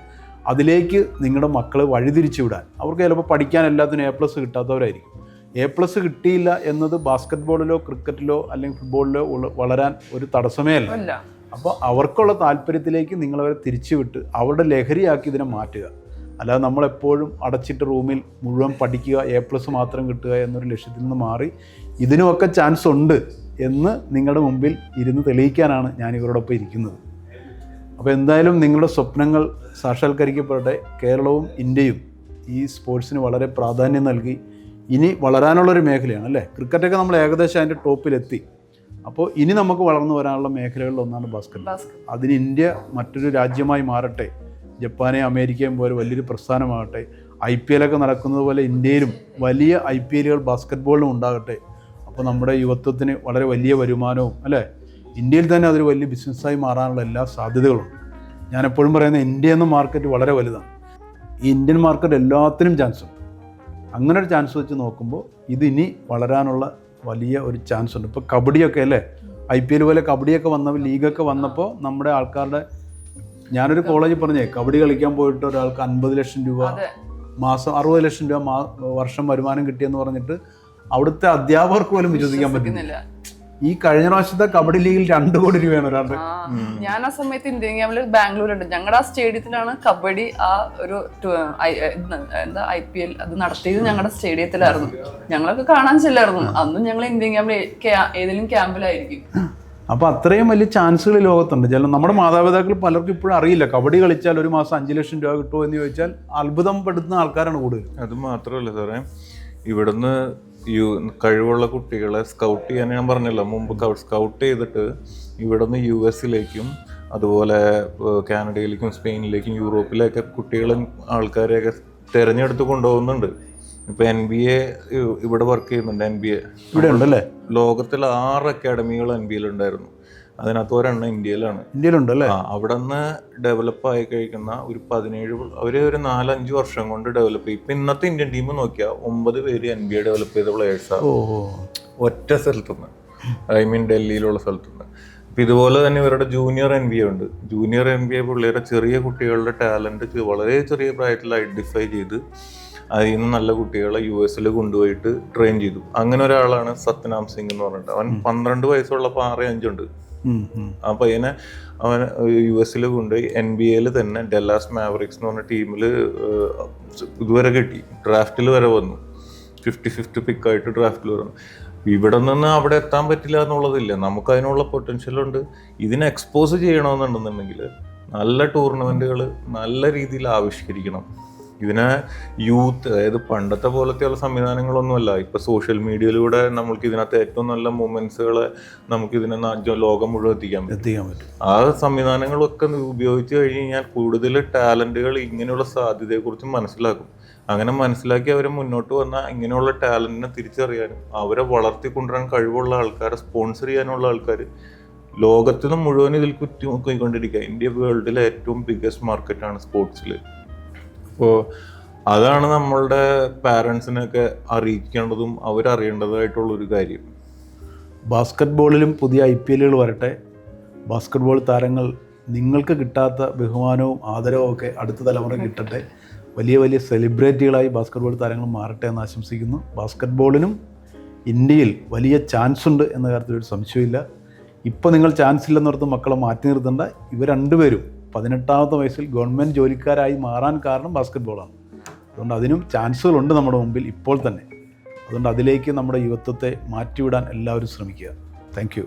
അതിലേക്ക് നിങ്ങളുടെ മക്കളെ വഴിതിരിച്ചു വിടാൻ അവർക്ക് ചിലപ്പോൾ പഠിക്കാൻ എല്ലാത്തിനും എ പ്ലസ് കിട്ടാത്തവരായിരിക്കും. എ പ്ലസ് കിട്ടിയില്ല എന്നത് ബാസ്ക്കറ്റ് ബോളിലോ ക്രിക്കറ്റിലോ അല്ലെങ്കിൽ ഫുട്ബോളിലോ വളരാൻ ഒരു തടസ്സമേ അല്ല. അപ്പോൾ അവർക്കുള്ള താല്പര്യത്തിലേക്ക് നിങ്ങളവരെ തിരിച്ചുവിട്ട് അവരുടെ ലഹരിയാക്കി ഇതിനെ മാറ്റുക. അല്ലാതെ നമ്മളെപ്പോഴും അടച്ചിട്ട് റൂമിൽ മുഴുവൻ പഠിക്കുക എ പ്ലസ് മാത്രം കിട്ടുക എന്നൊരു ലക്ഷ്യത്തിൽ നിന്ന് മാറി ഇതിനുമൊക്കെ ചാൻസ് ഉണ്ട്. എന്ന് നിങ്ങളുടെ മുമ്പിൽ ഇരുന്ന് തെളിയിക്കാനാണ് ഞാൻ ഇവരോടൊപ്പം ഇരിക്കുന്നത്. അപ്പോൾ എന്തായാലും നിങ്ങളുടെ സ്വപ്നങ്ങൾ സാക്ഷാത്കരിക്കപ്പെടട്ടെ. കേരളവും ഇന്ത്യയും ഈ സ്പോർട്സിന് വളരെ പ്രാധാന്യം നൽകി. ഇനി വളരാനുള്ളൊരു മേഖലയാണ് അല്ലേ? ക്രിക്കറ്റൊക്കെ നമ്മൾ ഏകദേശം അതിന്റെ ടോപ്പിലെത്തി. അപ്പോൾ ഇനി നമുക്ക് വളർന്നു വരാനുള്ള മേഖലകളിൽ ഒന്നാണ് ബാസ്കറ്റ് അതിന് ഇന്ത്യ മറ്റൊരു രാജ്യമായി മാറട്ടെ. ജപ്പാനെ അമേരിക്കയും പോലെ വലിയൊരു പ്രസ്ഥാനമാകട്ടെ. ഐ പി എല്ലൊക്കെ നടക്കുന്നത് പോലെ ഇന്ത്യയിലും വലിയ ഐ പി എല്ലുകൾ ബാസ്കറ്റ് ഉണ്ടാകട്ടെ. അപ്പോൾ നമ്മുടെ യുവത്വത്തിന് വളരെ വലിയ വരുമാനവും അല്ലേ? ഇന്ത്യയിൽ തന്നെ അതൊരു വലിയ ബിസിനസ്സായി മാറാനുള്ള എല്ലാ സാധ്യതകളുണ്ട് ഞാനെപ്പോഴും പറയുന്നത് ഇന്ത്യ എന്ന മാർക്കറ്റ് വളരെ വലുതാണ്. ഈ ഇന്ത്യൻ മാർക്കറ്റ് എല്ലാത്തിനും ചാൻസ് ഉണ്ട്. അങ്ങനെ ഒരു ചാൻസ് വെച്ച് നോക്കുമ്പോൾ ഇത് ഇനി വളരാനുള്ള വലിയ ഒരു ചാൻസ് ഉണ്ട്. ഇപ്പോൾ കബഡിയൊക്കെ അല്ലേ? ഐ പി എൽ പോലെ കബഡിയൊക്കെ വന്ന ലീഗൊക്കെ വന്നപ്പോൾ നമ്മുടെ ആൾക്കാരുടെ ഞാനൊരു കോളേജിൽ പറഞ്ഞേ കബഡി കളിക്കാൻ പോയിട്ട് ഒരാൾക്ക് അൻപത് ലക്ഷം രൂപ. മാസം അറുപത് ലക്ഷം രൂപ വർഷം വരുമാനം കിട്ടിയെന്ന് പറഞ്ഞിട്ട് അവിടുത്തെ അധ്യാപകർക്ക് പോലും വിശ്വസിക്കാൻ പറ്റുന്നില്ല. ഈ കഴിഞ്ഞ പ്രാവശ്യത്തെ കബഡി ലീഗിൽ രണ്ടു കോടി രൂപയാണ് ഒരാളുടെ. ഞാൻ ആ സമയത്ത് ഇന്ത്യൻ ക്യാമ്പിൽ ബാംഗ്ലൂരുണ്ട്. ഞങ്ങളുടെ ആ സ്റ്റേഡിയത്തിലാണ് കബഡി ആ ഒരു എന്താ ഐ പി എൽ അത് നടത്തിയത് ഞങ്ങളുടെ സ്റ്റേഡിയത്തിലായിരുന്നു. ഞങ്ങളൊക്കെ കാണാൻ ചെല്ലായിരുന്നു. അന്നും ഞങ്ങൾ ഇന്ത്യൻ ക്യാമ്പിൽ ഏതെങ്കിലും ക്യാമ്പിലായിരിക്കും. അപ്പോൾ അത്രയും വലിയ ചാൻസുകൾ ഈ ലോകത്തുണ്ട്. ചില നമ്മുടെ മാതാപിതാക്കൾ പലർക്കും ഇപ്പോഴും അറിയില്ല. കബഡി കളിച്ചാൽ ഒരു മാസം അഞ്ച് ലക്ഷം രൂപ കിട്ടുമോ എന്ന് ചോദിച്ചാൽ അത്ഭുതം പെടുത്തുന്ന ആൾക്കാരാണ് കൂടുതൽ അത് മാത്രമല്ല സാറേ ഇവിടുന്ന് യു കഴിവുള്ള കുട്ടികളെ സ്കൗട്ട് ചെയ്യാൻ ഞാൻ പറഞ്ഞല്ലോ. മുമ്പ് സ്കൗട്ട് ചെയ്തിട്ട് ഇവിടെ നിന്ന് യു എസിലേക്കും അതുപോലെ കാനഡയിലേക്കും സ്പെയിനിലേക്കും യൂറോപ്പിലേക്ക് കുട്ടികളും ആൾക്കാരെയൊക്കെ തിരഞ്ഞെടുത്ത് കൊണ്ടുപോകുന്നുണ്ട്. ഇപ്പൊ എൻ ബി എ ഇവിടെ വർക്ക് ചെയ്യുന്നുണ്ട് എൻ ബി എ ഇവിടെ ഉണ്ടല്ലേ ലോകത്തിലെ ആറ് അക്കാഡമികൾ എൻ ബി ഉണ്ടായിരുന്നു അതിനകത്ത് ഒരെണ്ണം ഇന്ത്യയിലാണ്. ഇന്ത്യയിലുണ്ട് അല്ലേ അവിടെ നിന്ന് ഡെവലപ്പ് ആയി കഴിക്കുന്ന ഒരു പതിനേഴ് അവർ ഒരു നാലഞ്ച് വർഷം കൊണ്ട് ഡെവലപ്പ് ചെയ്യും ഇപ്പൊ ഇന്നത്തെ ഇന്ത്യൻ ടീം നോക്കിയാൽ ഒമ്പത് പേര് എൻ ബി എ ഡെവലപ്പ് ചെയ്ത പ്ലേയേഴ്സാണ് ഒറ്റ സ്ഥലത്തുനിന്ന്. ഐ മീൻ ഡൽഹിയിലുള്ള സ്ഥലത്തുനിന്ന്. അപ്പൊ ഇതുപോലെ തന്നെ ഇവരുടെ ജൂനിയർ എൻ ബി എ ഉണ്ട്. ജൂനിയർ എൻ ബി എ പിള്ളേരെ ചെറിയ കുട്ടികളുടെ ടാലന്റ് വളരെ ചെറിയ പ്രായത്തിൽ ഐഡന്റിഫൈ ചെയ്ത് അതിൽ നിന്ന് നല്ല കുട്ടികളെ യു എസിൽ കൊണ്ടുപോയിട്ട് ട്രെയിൻ ചെയ്തു. അങ്ങനെ ഒരാളാണ് സത്യനാം സിംഗ് എന്ന് പറഞ്ഞിട്ട്. അവൻ പന്ത്രണ്ട് വയസ്സുള്ളപ്പോൾ ആറ് അഞ്ചുണ്ട്. ആ പയ്യനെ അവൻ യു എസിൽ കൊണ്ടുപോയി എൻ ബി എയിൽ തന്നെ ഡെല്ലാസ് മാവറിക്സ് എന്ന് പറഞ്ഞ ടീമിൽ ഇതുവരെ കിട്ടി. ഡ്രാഫ്റ്റിൽ വരെ വന്നു. ഫിഫ്റ്റി ഫിഫ്റ്റി പിക്കായിട്ട് ഡ്രാഫ്റ്റിൽ വരുന്നു ഇവിടെ നിന്ന് അവിടെ എത്താൻ പറ്റില്ല എന്നുള്ളതില്ല. നമുക്ക് അതിനുള്ള പൊട്ടൻഷ്യൽ ഉണ്ട്. ഇതിനെ എക്സ്പോസ് ചെയ്യണമെന്നുണ്ടെന്നുണ്ടെങ്കിൽ നല്ല ടൂർണമെന്റുകൾ നല്ല രീതിയിൽ ആവിഷ്കരിക്കണം. ഇതിനെ യൂത്ത് അതായത് പണ്ടത്തെ പോലത്തെയുള്ള സംവിധാനങ്ങളൊന്നുമല്ല. ഇപ്പൊ സോഷ്യൽ മീഡിയയിലൂടെ നമ്മൾക്ക് ഇതിനകത്ത് ഏറ്റവും നല്ല മൂമെന്റ്സുകളെ നമുക്ക് ഇതിനെ ലോകം മുഴുവൻ എത്തിക്കാൻ എത്തിക്കാൻ പറ്റും. ആ സംവിധാനങ്ങളൊക്കെ ഉപയോഗിച്ച് കഴിഞ്ഞ് കഴിഞ്ഞാൽ കൂടുതൽ ടാലന്റുകൾ ഇങ്ങനെയുള്ള സാധ്യതയെക്കുറിച്ച് മനസ്സിലാക്കും. അങ്ങനെ മനസ്സിലാക്കി അവരെ മുന്നോട്ട് വന്നാൽ ഇങ്ങനെയുള്ള ടാലന്റിനെ തിരിച്ചറിയാനും അവരെ വളർത്തിക്കൊണ്ടുവരാൻ കഴിവുള്ള ആൾക്കാരെ സ്പോൺസർ ചെയ്യാനുള്ള ആൾക്കാർ ലോകത്തിന് മുഴുവൻ ഇതിൽ കുറ്റി നോക്കിക്കൊണ്ടിരിക്കുക. ഇന്ത്യ വേൾഡിലെ ഏറ്റവും ബിഗ്ഗസ്റ്റ് മാർക്കറ്റാണ് സ്പോർട്സിൽ അപ്പോൾ അതാണ് നമ്മളുടെ പാരൻസിനൊക്കെ അറിയിക്കേണ്ടതും അവരറിയേണ്ടതായിട്ടുള്ള ഒരു കാര്യം. ബാസ്ക്കറ്റ് ബോളിലും പുതിയ ഐ പി എല്ലുകൾ വരട്ടെ. ബാസ്ക്കറ്റ് ബോൾ താരങ്ങൾ നിങ്ങൾക്ക് കിട്ടാത്ത ബഹുമാനവും ആദരവും ഒക്കെ അടുത്ത തലമുറ കിട്ടട്ടെ. വലിയ വലിയ സെലിബ്രിറ്റികളായി ബാസ്ക്കറ്റ് ബോൾ താരങ്ങൾ മാറട്ടെ എന്ന് ആശംസിക്കുന്നു. ബാസ്ക്കറ്റ് ബോളിനും ഇന്ത്യയിൽ വലിയ ചാൻസ് ഉണ്ട് എന്ന കാര്യത്തിൽ ഒരു സംശയമില്ല ഇപ്പോൾ നിങ്ങൾ ചാൻസ് ഇല്ലെന്നോർത്ത് മക്കളെ മാറ്റി നിർത്തേണ്ട. ഇവ രണ്ടുപേരും പതിനെട്ടാമത്തെ വയസ്സിൽ ഗവൺമെന്റ് ജോലിക്കാരായി മാറാൻ കാരണം ബാസ്ക്കറ്റ് ബോളാണ് അതുകൊണ്ട് അതിനും ചാൻസുകളുണ്ട് നമ്മുടെ മുമ്പിൽ ഇപ്പോൾ തന്നെ. അതുകൊണ്ട് അതിലേക്ക് നമ്മുടെ യുവത്വത്തെ മാറ്റിവിടാൻ എല്ലാവരും ശ്രമിക്കുക. താങ്ക്